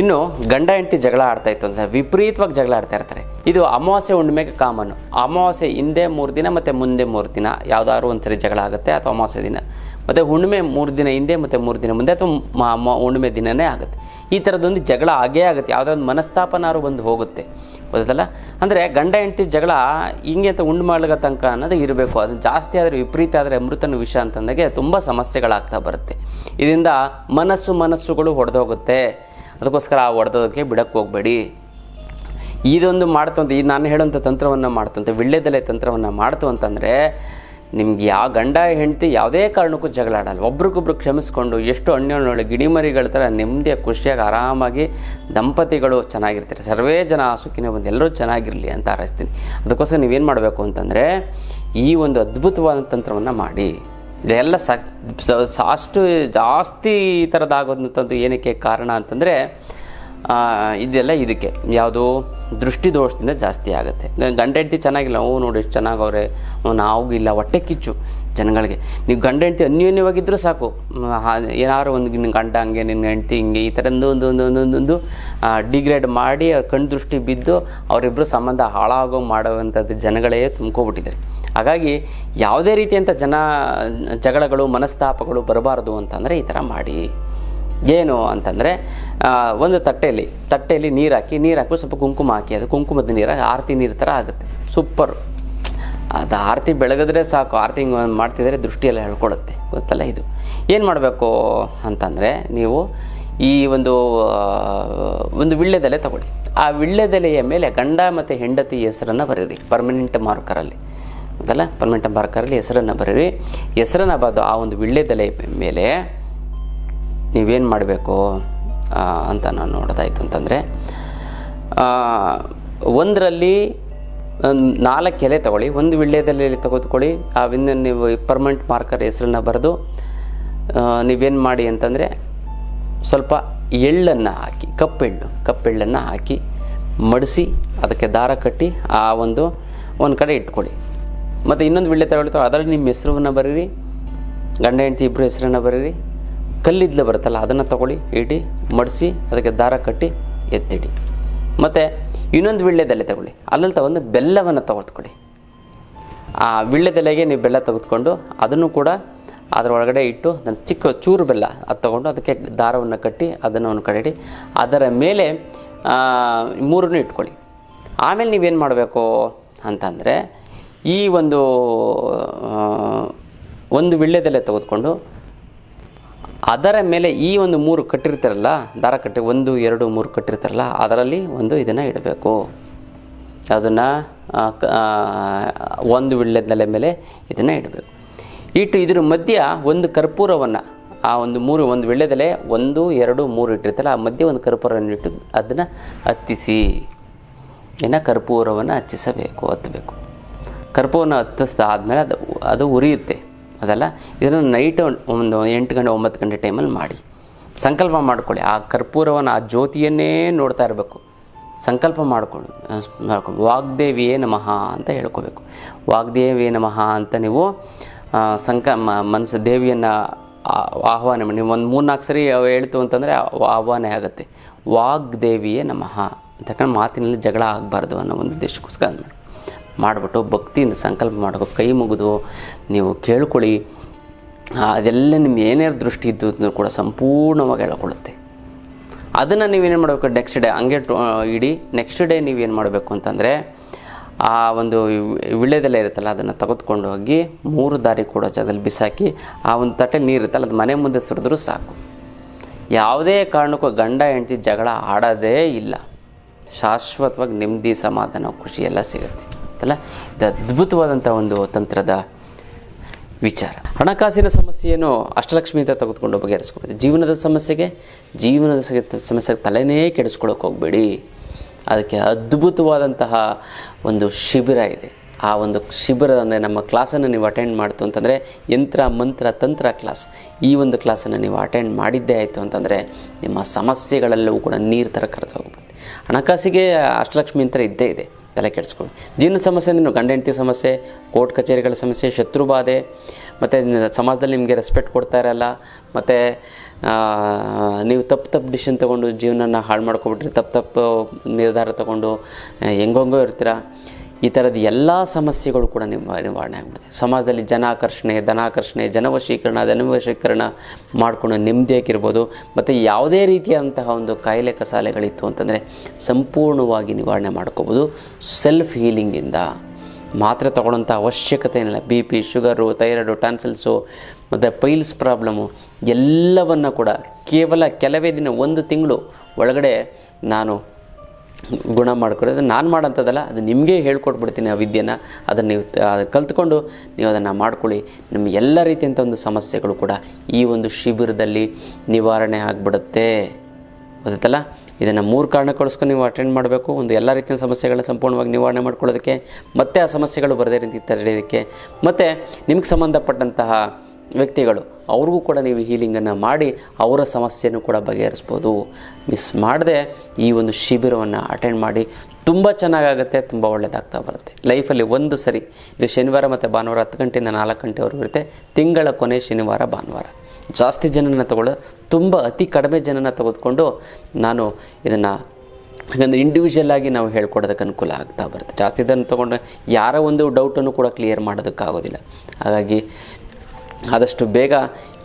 ಇನ್ನು ಗಂಡ ಹೆಂಡತಿ ಜಗಳ ಆಡ್ತಾ ಇತ್ತು ಅಂತ ವಿಪರೀತವಾಗಿ ಜಗಳ ಆಡ್ತಾ ಇರ್ತಾರೆ. ಇದು ಅಮಾವಾಸ್ಯೆ ಹುಣ್ಣಿಮೆಗೆ ಕಾಮನ್ನು ಅಮಾವಾಸ್ಯೆ ಹಿಂದೆ ಮೂರು ದಿನ ಮತ್ತು ಮುಂದೆ ಮೂರು ದಿನ, ಯಾವುದಾದ್ರು ಒಂದು ಸರಿ ಜಗಳ ಆಗುತ್ತೆ ಅಥವಾ ಅಮಾವಾಸ್ಯೆ ದಿನ. ಮತ್ತು ಹುಣ್ಣಿಮೆ ಮೂರು ದಿನ ಹಿಂದೆ ಮತ್ತು ಮೂರು ದಿನ ಮುಂದೆ ಅಥವಾ ಹುಣ್ಣಿಮೆ ದಿನವೇ ಆಗುತ್ತೆ. ಈ ಥರದೊಂದು ಜಗಳ ಆಗೇ ಆಗುತ್ತೆ. ಯಾವುದೋ ಒಂದು ಮನಸ್ತಾಪನಾರು ಬಂದು ಹೋಗುತ್ತೆ. ಗೊತ್ತಲ್ಲ ಅಂದರೆ ಗಂಡ ಹೆಂಡತಿ ಜಗಳ ಹಿಂಗೆ ಅಂತ ಉಂಡು ಮಾಡ್ಲಿಕ್ಕೆ ತನಕ ಅನ್ನೋದು ಇರಬೇಕು. ಅದು ಜಾಸ್ತಿ ಆದರೆ ವಿಪರೀತ ಆದರೆ ಅಮೃತನ ವಿಷ ಅಂತಂದಾಗೆ ತುಂಬ ಸಮಸ್ಯೆಗಳಾಗ್ತಾ ಬರುತ್ತೆ. ಇದರಿಂದ ಮನಸ್ಸು ಮನಸ್ಸುಗಳು ಹೊಡೆದೋಗುತ್ತೆ. ಅದಕ್ಕೋಸ್ಕರ ಆ ಒಡೆದೋದಕ್ಕೆ ಬಿಡಕ್ಕೆ ಹೋಗಬೇಡಿ. ಇದೊಂದು ಮಾಡ್ತು ಅಂತ ಈ ನಾನು ಹೇಳೋಂಥ ತಂತ್ರವನ್ನು ಮಾಡ್ತಂತೆ, ವಿಳ್ಳೆದೆಲೆ ತಂತ್ರವನ್ನು ಮಾಡ್ತು ಅಂತಂದರೆ, ನಿಮ್ಗೆ ಯಾವ ಗಂಡ, ಹೆಂಡತಿ ಯಾವುದೇ ಕಾರಣಕ್ಕೂ ಜಗಳಾಡಲ್ಲ ಒಬ್ರಿಗೊಬ್ರು ಕ್ಷಮಿಸ್ಕೊಂಡು ಎಷ್ಟು ಅನ್ಯೋನ್ಯೊಳಗೆ ಗಿಡಿಮರಿಗಳ ಥರ ನೆಮ್ಮದಿಯ, ಖುಷಿಯಾಗಿ, ಆರಾಮಾಗಿ ದಂಪತಿಗಳು ಚೆನ್ನಾಗಿರ್ತಾರೆ. ಸರ್ವೇ ಜನ ಸುಖಿನೇ ಬಂದು ಎಲ್ಲರೂ ಚೆನ್ನಾಗಿರಲಿ ಅಂತ ಹಾರೈಸ್ತೀನಿ ಅದಕ್ಕೋಸ್ಕರ ನೀವೇನು ಮಾಡಬೇಕು ಅಂತಂದರೆ, ಈ ಒಂದು ಅದ್ಭುತವಾದ ತಂತ್ರವನ್ನು ಮಾಡಿ. ಇದೆಲ್ಲ ಸ ಅಷ್ಟು ಜಾಸ್ತಿ ಈ ಥರದ್ದಾಗೋದಂಥದ್ದು ಏನಕ್ಕೆ ಕಾರಣ ಅಂತಂದರೆ ಇದೆಲ್ಲ ಇದಕ್ಕೆ. ಯಾವುದು? ದೃಷ್ಟಿ ದೋಷದಿಂದ ಜಾಸ್ತಿ ಆಗುತ್ತೆ. ಗಂಡ ಹೆಂಡತಿ ಚೆನ್ನಾಗಿಲ್ಲ. ಓ, ನೋಡಿ ಎಷ್ಟು ಚೆನ್ನಾಗವ್ರೆ. ನಾವು ಇಲ್ಲ. ಹೊಟ್ಟೆ ಕಿಚ್ಚು ಜನಗಳಿಗೆ. ನೀವು ಗಂಡ ಹೆಂಡತಿ ಅನ್ಯೋನ್ಯವಾಗಿದ್ದರೂ ಸಾಕು. ಏನಾದ್ರು ಒಂದು ನಿನ್ನ ಗಂಡ ಹಂಗೆ ನಿನ್ನ ಹೆಂಡತಿ ಹಿಂಗೆ, ಈ ಥರ ಒಂದು ಒಂದು ಡಿಗ್ರೇಡ್ ಮಾಡಿ ಅವ್ರ ಕಣ್ಣು ದೃಷ್ಟಿ ಬಿದ್ದು ಅವರಿಬ್ಬರು ಸಂಬಂಧ ಹಾಳಾಗೋ ಮಾಡುವಂಥದ್ದು ಜನಗಳೇ ತುಂಬ್ಕೊಬಿಟ್ಟಿದ್ದಾರೆ ಹಾಗಾಗಿ ಯಾವುದೇ ರೀತಿಯಂಥ ಜನ, ಜಗಳಗಳು, ಮನಸ್ತಾಪಗಳು ಬರಬಾರ್ದು ಅಂತಂದರೆ ಈ ಥರ ಮಾಡಿ. ಏನು ಅಂತಂದರೆ ಒಂದು ತಟ್ಟೆಯಲ್ಲಿ ತಟ್ಟೆಯಲ್ಲಿ ನೀರು ಹಾಕಿ ನೀರು ಹಾಕಿ ಸ್ವಲ್ಪ ಕುಂಕುಮ ಹಾಕಿ, ಅದು ಕುಂಕುಮದ ನೀರು, ಆರತಿ ನೀರು ಥರ ಆಗುತ್ತೆ. ಸೂಪರ್. ಅದು ಆರತಿ ಬೆಳಗಿದ್ರೆ ಸಾಕು, ಆರತಿ ಹಿಂಗೆ ಮಾಡ್ತಿದ್ರೆ ದೃಷ್ಟಿಯೆಲ್ಲ ಹೇಳ್ಕೊಳುತ್ತೆ, ಗೊತ್ತಲ್ಲ ಇದು. ಏನು ಮಾಡಬೇಕು ಅಂತಂದರೆ, ನೀವು ಈ ಒಂದು ಒಂದು ವಿಳ್ಳೆದೆಲೆ ತಗೊಳ್ಳಿ. ಆ ವಿಳ್ಳೆದೆಲೆಯ ಮೇಲೆ ಗಂಡ ಮತ್ತು ಹೆಂಡತಿ ಹೆಸರನ್ನು ಬರೀರಿ ಪರ್ಮನೆಂಟ್ ಮಾರ್ಕರಲ್ಲಿ ಅದಲ್ಲ ಪರ್ಮನೆಂಟ್ ಮಾರ್ಕರಲ್ಲಿ ಹೆಸರನ್ನು ಬರೀರಿ. ಹೆಸರನ್ನು ಬರೆದು ಆ ಒಂದು ವಿಳ್ಳೆದೆಲೆ ಮೇಲೆ ನೀವೇನು ಮಾಡಬೇಕು? ಅಂತ ನಾನು ನೋಡೋದಾಯ್ತು ಅಂತಂದರೆ ಒಂದರಲ್ಲಿ ನಾಲ್ಕು ಎಲೆ ತಗೊಳ್ಳಿ. ಒಂದು ವಿಳ್ಳೆದೆಲೆಯಲ್ಲಿ ತೆಗೆದುಕೊಳ್ಳಿ. ಆ ವಿನ್ನ ನೀವು ಪರ್ಮನೆಂಟ್ ಮಾರ್ಕರ್ ಹೆಸರನ್ನ ಬರೆದು ನೀವೇನು ಮಾಡಿ ಅಂತಂದರೆ, ಸ್ವಲ್ಪ ಎಳ್ಳನ್ನು ಹಾಕಿ, ಕಪ್ಪೆಳ್ಳು, ಕಪ್ಪೆಳ್ಳನ್ನು ಹಾಕಿ ಮಡಿಸಿ, ಅದಕ್ಕೆ ದಾರ ಕಟ್ಟಿ ಆ ಒಂದು ಒಂದು ಕಡೆ ಇಟ್ಕೊಳ್ಳಿ. ಮತ್ತು ಇನ್ನೊಂದು ವಿಳ್ಳೆ ತಗೊಳ್ತಾರೆ ಅದರಲ್ಲಿ ನಿಮ್ಮ ಹೆಸರನ್ನು ಬರೀರಿ, ಗಂಡ ಹೆಂಡತಿ ಇಬ್ಬರು ಹೆಸರನ್ನು ಬರೀರಿ, ಕಲ್ಲಿದ್ಲು ಬರುತ್ತಲ್ಲ, ಅದನ್ನು ತಗೊಳ್ಳಿ, ಇಡಿ, ಮಡಿಸಿ, ಅದಕ್ಕೆ ದಾರ ಕಟ್ಟಿ ಎತ್ತಿಡಿ. ಮತ್ತು ಇನ್ನೊಂದು ವಿಳ್ಳೆದೆಲೆ ತಗೊಳ್ಳಿ ಅಲ್ಲಲ್ಲಿ ತಗೊಂಡು ಬೆಲ್ಲವನ್ನು ತೊಗೊತ್ಕೊಳ್ಳಿ ಆ ವಿಳ್ಳೆದೆಲೆಗೆ ನೀವು ಬೆಲ್ಲ ತೆಗೆದುಕೊಂಡು ಅದನ್ನು ಕೂಡ ಅದರೊಳಗಡೆ ಇಟ್ಟು, ನನ್ನ ಚಿಕ್ಕ ಚೂರು ಬೆಲ್ಲ ಅದು ತಗೊಂಡು ಅದಕ್ಕೆ ದಾರವನ್ನು ಕಟ್ಟಿ ಅದನ್ನು ಒಂದು ಕಡೆ ಇಡಿ. ಅದರ ಮೇಲೆ ಮೂರನ್ನು ಇಟ್ಕೊಳ್ಳಿ. ಆಮೇಲೆ ನೀವೇನು ಮಾಡಬೇಕು ಅಂತಂದರೆ ಈ ಒಂದು ಒಂದು ವಿಳ್ಳೆದೆಲೆ ತೆಗೆದುಕೊಂಡು ಅದರ ಮೇಲೆ ಈ ಒಂದು ಮೂರು ಕಟ್ಟಿರ್ತಾರಲ್ಲ, ದಾರ ಕಟ್ಟಿ, ಒಂದು, ಎರಡು, ಮೂರು ಕಟ್ಟಿರ್ತಾರಲ್ಲ, ಅದರಲ್ಲಿ ಒಂದು ಇದನ್ನು ಇಡಬೇಕು. ಅದನ್ನು ಒಂದು ವಿಳ್ಳೆದೆಲೆ ಮೇಲೆ ಇದನ್ನು ಇಡಬೇಕು. ಇಟ್ಟು ಇದ್ರ ಮಧ್ಯ ಒಂದು ಕರ್ಪೂರವನ್ನು, ಆ ಒಂದು ಮೂರು, ಒಂದು ವಿಳ್ಳೆದೆಲೆ ಒಂದು, ಎರಡು, ಮೂರು ಇಟ್ಟಿರ್ತಲ್ಲ, ಆ ಮಧ್ಯೆ ಒಂದು ಕರ್ಪೂರವನ್ನು ಇಟ್ಟು ಅದನ್ನು ಹತ್ತಿಸಿ ಇನ್ನು ಕರ್ಪೂರವನ್ನು ಹಚ್ಚಿಸಬೇಕು, ಹತ್ತಬೇಕು. ಕರ್ಪೂರನ ಹತ್ತಿಸ್ತಾ ಆದಮೇಲೆ ಅದು ಅದು ಉರಿಯುತ್ತೆ. ಅದಲ್ಲ ಇದನ್ನು ನೈಟ್ ಒಂದು ಎಂಟು ಗಂಟೆ, ಒಂಬತ್ತು ಗಂಟೆ ಟೈಮಲ್ಲಿ ಮಾಡಿ. ಸಂಕಲ್ಪ ಮಾಡ್ಕೊಳ್ಳಿ. ಆ ಕರ್ಪೂರವನ್ನು ಆ ಜ್ಯೋತಿಯನ್ನೇ ನೋಡ್ತಾ ಇರಬೇಕು. ಸಂಕಲ್ಪ ಮಾಡ್ಕೊಳ್ಳಿ. ಮಾಡ್ಕೊಂಡು. ವಾಗ್ದೇವಿಯೇ ನಮಃ ಅಂತ ಹೇಳ್ಕೋಬೇಕು. ವಾಗ್ದೇವಿಯೇ ನಮಃ ಅಂತ ನೀವು ಸಂಕ ಮನಸ್ಸು, ದೇವಿಯನ್ನು ಆಹ್ವಾನ ಮಾಡಿ. ನೀವು ಒಂದು ಮೂರ್ನಾಲ್ಕು ಸರಿ ಹೇಳ್ತು ಅಂತಂದರೆ ಆಹ್ವಾನ ಆಗುತ್ತೆ. ವಾಗ್ದೇವಿಯೇ ನಮಃ ಅಂತಕ್ಕಂಥ ಮಾತಿನಲ್ಲಿ ಜಗಳ ಆಗಬಾರ್ದು ಅನ್ನೋ ಒಂದು ಉದ್ದೇಶಕ್ಕೋಸ್ಕರ ಮಾಡಿ. ಮಾಡಿಬಿಟ್ಟು ಭಕ್ತಿಯಿಂದ ಸಂಕಲ್ಪ ಮಾಡಬೇಕು ಕೈ ಮುಗಿದು ನೀವು ಕೇಳ್ಕೊಳ್ಳಿ. ಅದೆಲ್ಲ ನಿಮ್ಮ ಏನೇ ದೃಷ್ಟಿ ಇದ್ದು ಕೂಡ ಸಂಪೂರ್ಣವಾಗಿ ಹೇಳ್ಕೊಳ್ಳುತ್ತೆ ಅದನ್ನು ನೀವೇನು ಮಾಡಬೇಕು? ನೆಕ್ಸ್ಟ್ ಡೇ ಹಂಗೆ ಇಡೀ. ನೆಕ್ಸ್ಟ್ ಡೇ ನೀವೇನು ಮಾಡಬೇಕು ಅಂತಂದರೆ, ಆ, ಒಂದು ವಿಳ್ಯದೆಲೆ ಇರುತ್ತಲ್ಲ, ಅದನ್ನು ತೆಗೆದುಕೊಂಡು ಹೋಗಿ ಮೂರು ದಾರಿ ಕೂಡ ಜಾಗದಲ್ಲಿ ಬಿಸಾಕಿ, ಆ ಒಂದು ತಟ್ಟೆಲಿ ನೀರು ಇರುತ್ತಲ್ಲ, ಅದು ಮನೆ ಮುಂದೆ ಸುರಿದ್ರೂ ಸಾಕು. ಯಾವುದೇ ಕಾರಣಕ್ಕೂ ಗಂಡ, ಹೆಂಡತಿ ಜಗಳ ಆಡೋದೇ ಇಲ್ಲ. ಶಾಶ್ವತವಾಗಿ ನೆಮ್ಮದಿ, ಸಮಾಧಾನ, ಖುಷಿ ಎಲ್ಲ ಸಿಗುತ್ತೆ. ಅಲ್ಲ ಇದು ಅದ್ಭುತವಾದಂಥ ಒಂದು ತಂತ್ರದ ವಿಚಾರ. ಹಣಕಾಸಿನ ಸಮಸ್ಯೆಯನ್ನು ಅಷ್ಟಲಕ್ಷ್ಮಿ ಅಂತ ತೆಗೆದುಕೊಂಡು ಬಗೆಹರಿಸ್ಕೊಬೋದು ಜೀವನದ ಸಮಸ್ಯೆಗೆ ಜೀವನದ ಸಮಸ್ಯೆಗೆ ತಲೆನೇ ಕೆಡಿಸ್ಕೊಳ್ಳೋಕೆ ಹೋಗಬೇಡಿ. ಅದಕ್ಕೆ ಅದ್ಭುತವಾದಂತಹ ಒಂದು ಶಿಬಿರ ಇದೆ. ಆ ಒಂದು ಶಿಬಿರ ಅಂದರೆ ನಮ್ಮ ಕ್ಲಾಸನ್ನು ನೀವು ಅಟೆಂಡ್ ಮಾಡ್ತು ಅಂತಂದರೆ ಯಂತ್ರ, ಮಂತ್ರ, ತಂತ್ರ ಕ್ಲಾಸ್. ಈ ಒಂದು ಕ್ಲಾಸನ್ನು ನೀವು ಅಟೆಂಡ್ ಮಾಡಿದ್ದೇ ಆಯಿತು ಅಂತಂದರೆ ನಿಮ್ಮ ಸಮಸ್ಯೆಗಳೆಲ್ಲವೂ ಕೂಡ ನೀರು ಥರ ಖರ್ಚು ಹೋಗ್ಬಿಡುತ್ತೆ. ಹಣಕಾಸಿಗೆ ಅಷ್ಟಲಕ್ಷ್ಮಿ ಅಂತ ಇದ್ದೇ ಇದೆ. ತಲೆ ಕೆಡಿಸ್ಕೊಳ್ಳಿ. ಜೀವನ ಸಮಸ್ಯೆ ಅಂದರೆ ಗಂಡ ಹೆಂಡತಿ ಸಮಸ್ಯೆ, ಕೋರ್ಟ್ ಕಚೇರಿಗಳ ಸಮಸ್ಯೆ, ಶತ್ರು ಬಾಧೆ, ಮತ್ತು ಸಮಾಜದಲ್ಲಿ ನಿಮಗೆ ರೆಸ್ಪೆಕ್ಟ್ ಕೊಡ್ತಾ ಇರಲ್ಲ, ಮತ್ತು ನೀವು ತಪ್ಪು ತಪ್ಪು ಡಿಸಿಷನ್ ತೊಗೊಂಡು ಜೀವನನ ಹಾಳು ಮಾಡ್ಕೊಬಿಟ್ರಿ, ತಪ್ಪು ತಪ್ಪು ನಿರ್ಧಾರ ತೊಗೊಂಡು ಹೆಂಗೋ ಹೆಂಗಂಗೋ ಇರ್ತೀರ. ಈ ಥರದ ಎಲ್ಲ ಸಮಸ್ಯೆಗಳು ಕೂಡ ನಿಮ್ಮ ನಿವಾರಣೆ ಆಗ್ಬಿಡುತ್ತೆ. ಸಮಾಜದಲ್ಲಿ ಜನಾಕರ್ಷಣೆ, ಧನಾಕರ್ಷಣೆ, ಜನವಶೀಕರಣ, ಧನವಶೀಕರಣ ಮಾಡಿಕೊಂಡು ನೆಮ್ಮದಿಯಾಗಿರ್ಬೋದು ಮತ್ತು ಯಾವುದೇ ರೀತಿಯಾದಂತಹ ಒಂದು ಕಾಯಿಲೆ ಕಸಾಲೆಗಳಿತ್ತು ಅಂತಂದರೆ ಸಂಪೂರ್ಣವಾಗಿ ನಿವಾರಣೆ ಮಾಡ್ಕೋಬೋದು. ಸೆಲ್ಫ್ ಹೀಲಿಂಗಿಂದ ಮಾತ್ರೆ ತೊಗೊಳ್ಳೋಂಥ ಅವಶ್ಯಕತೆ ಏನಿಲ್ಲ. B P sugar thyroid tonsils ಮತ್ತು ಪೈಲ್ಸ್ ಪ್ರಾಬ್ಲಮ್ಮು ಎಲ್ಲವನ್ನು ಕೂಡ ಕೇವಲ ಕೆಲವೇ ದಿನ, ಒಂದು ತಿಂಗಳು ಒಳಗಡೆ ನಾನು ಗುಣ ಮಾಡ್ಕೊಡೋದು ನಾನು ಮಾಡೋಂಥದ್ದಲ್ಲ, ಅದು ನಿಮಗೆ ಹೇಳ್ಕೊಟ್ಬಿಡ್ತೀನಿ ಆ ವಿದ್ಯೆನ. ಅದನ್ನು ನೀವು ಕಲ್ತ್ಕೊಂಡು ನೀವು ಅದನ್ನು ಮಾಡ್ಕೊಳ್ಳಿ. ನಿಮ್ಮ ಎಲ್ಲ ರೀತಿಯಂಥ ಒಂದು ಸಮಸ್ಯೆಗಳು ಕೂಡ ಈ ಒಂದು ಶಿಬಿರದಲ್ಲಿ ನಿವಾರಣೆ ಆಗಿಬಿಡುತ್ತೆ. ಗೊತ್ತಲ್ಲ ಇದನ್ನು ಮೂರು ಕಾರಣಕ್ಕೋಸ್ಕರ ನೀವು ಅಟೆಂಡ್ ಮಾಡಬೇಕು. ಒಂದು ಎಲ್ಲ ರೀತಿಯ ಸಮಸ್ಯೆಗಳನ್ನ ಸಂಪೂರ್ಣವಾಗಿ ನಿವಾರಣೆ ಮಾಡ್ಕೊಳ್ಳೋದಕ್ಕೆ, ಮತ್ತೆ ಆ ಸಮಸ್ಯೆಗಳು ಬರದೇ ರೀತಿ ತಡೆಯೋದಕ್ಕೆ, ಮತ್ತು ನಿಮಗೆ ಸಂಬಂಧಪಟ್ಟಂತಹ ವ್ಯಕ್ತಿಗಳು, ಅವ್ರಿಗೂ ಕೂಡ ನೀವು ಹೀಲಿಂಗನ್ನು ಮಾಡಿ ಅವರ ಸಮಸ್ಯೆಯನ್ನು ಕೂಡ ಬಗೆಹರಿಸ್ಬೋದು. ಮಿಸ್ ಮಾಡದೆ ಈ ಒಂದು ಶಿಬಿರವನ್ನು ಅಟೆಂಡ್ ಮಾಡಿ ತುಂಬ ಚೆನ್ನಾಗಾಗುತ್ತೆ, ತುಂಬ ಒಳ್ಳೆಯದಾಗ್ತಾ ಬರುತ್ತೆ. ಲೈಫಲ್ಲಿ ಒಂದು ಸರಿ, ಇದು ಶನಿವಾರ ಮತ್ತು ಭಾನುವಾರ ಹತ್ತು ಗಂಟೆಯಿಂದ ನಾಲ್ಕು ಗಂಟೆವರೆಗೂ ಇರುತ್ತೆ. ತಿಂಗಳ ಕೊನೆ ಶನಿವಾರ, ಭಾನುವಾರ. ಜಾಸ್ತಿ ಜನನ ತಗೊಳ್ಳೋ, ತುಂಬ ಅತಿ ಕಡಿಮೆ ಜನನ ತೆಗೆದುಕೊಂಡು ನಾನು ಇದನ್ನು ಯಾಕಂದರೆ ಇಂಡಿವಿಜುವಲ್ ಆಗಿ ನಾವು ಹೇಳ್ಕೊಡೋದಕ್ಕೆ ಅನುಕೂಲ ಆಗ್ತಾ ಬರುತ್ತೆ. ಜಾಸ್ತಿ ಇದನ್ನು ತೊಗೊಂಡ್ರೆ ಯಾರ ಒಂದು ಡೌಟನ್ನು ಕೂಡ ಕ್ಲಿಯರ್ ಮಾಡೋದಕ್ಕಾಗೋದಿಲ್ಲ. ಹಾಗಾಗಿ ಆದಷ್ಟು ಬೇಗ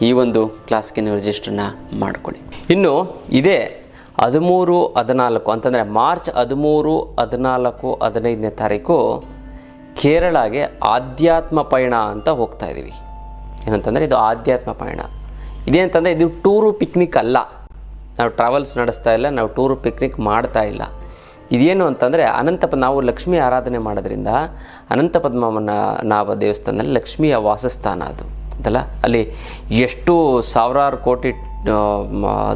ಈ ಒಂದು ಕ್ಲಾಸ್ಗೆ ನೀವು ರಿಜಿಸ್ಟ್ರನ್ನ ಮಾಡ್ಕೊಳ್ಳಿ. ಇನ್ನು ಇದೇ ಹದಿಮೂರು, ಹದಿನಾಲ್ಕು ಅಂತಂದರೆ ಮಾರ್ಚ್ ಹದಿಮೂರು, ಹದಿನಾಲ್ಕು, ಹದಿನೈದನೇ ತಾರೀಕು ಕೇರಳಗೆ ಆಧ್ಯಾತ್ಮ ಪಯಣ ಅಂತ ಹೋಗ್ತಾ ಇದ್ದೀವಿ ಏನಂತಂದರೆ ಇದು ಆಧ್ಯಾತ್ಮ ಪಯಣ. ಇದೇನಂತಂದರೆ ಇದು ಟೂರು ಪಿಕ್ನಿಕ್ ಅಲ್ಲ. ನಾವು ಟ್ರಾವೆಲ್ಸ್ ನಡೆಸ್ತಾ ಇಲ್ಲ, ನಾವು ಟೂರು ಪಿಕ್ನಿಕ್ ಮಾಡ್ತಾ ಇಲ್ಲ. ಇದೇನು ಅಂತಂದರೆ ಅನಂತ ನಾವು ಲಕ್ಷ್ಮಿ ಆರಾಧನೆ ಮಾಡೋದ್ರಿಂದ ಅನಂತ ಪದ್ಮನ ನಾವ ದೇವಸ್ಥಾನದಲ್ಲಿ ಲಕ್ಷ್ಮಿಯ ವಾಸಸ್ಥಾನ ಅದು. ಅಂತಲ್ಲ. ಅಲ್ಲಿ ಎಷ್ಟು ಸಾವಿರಾರು ಕೋಟಿ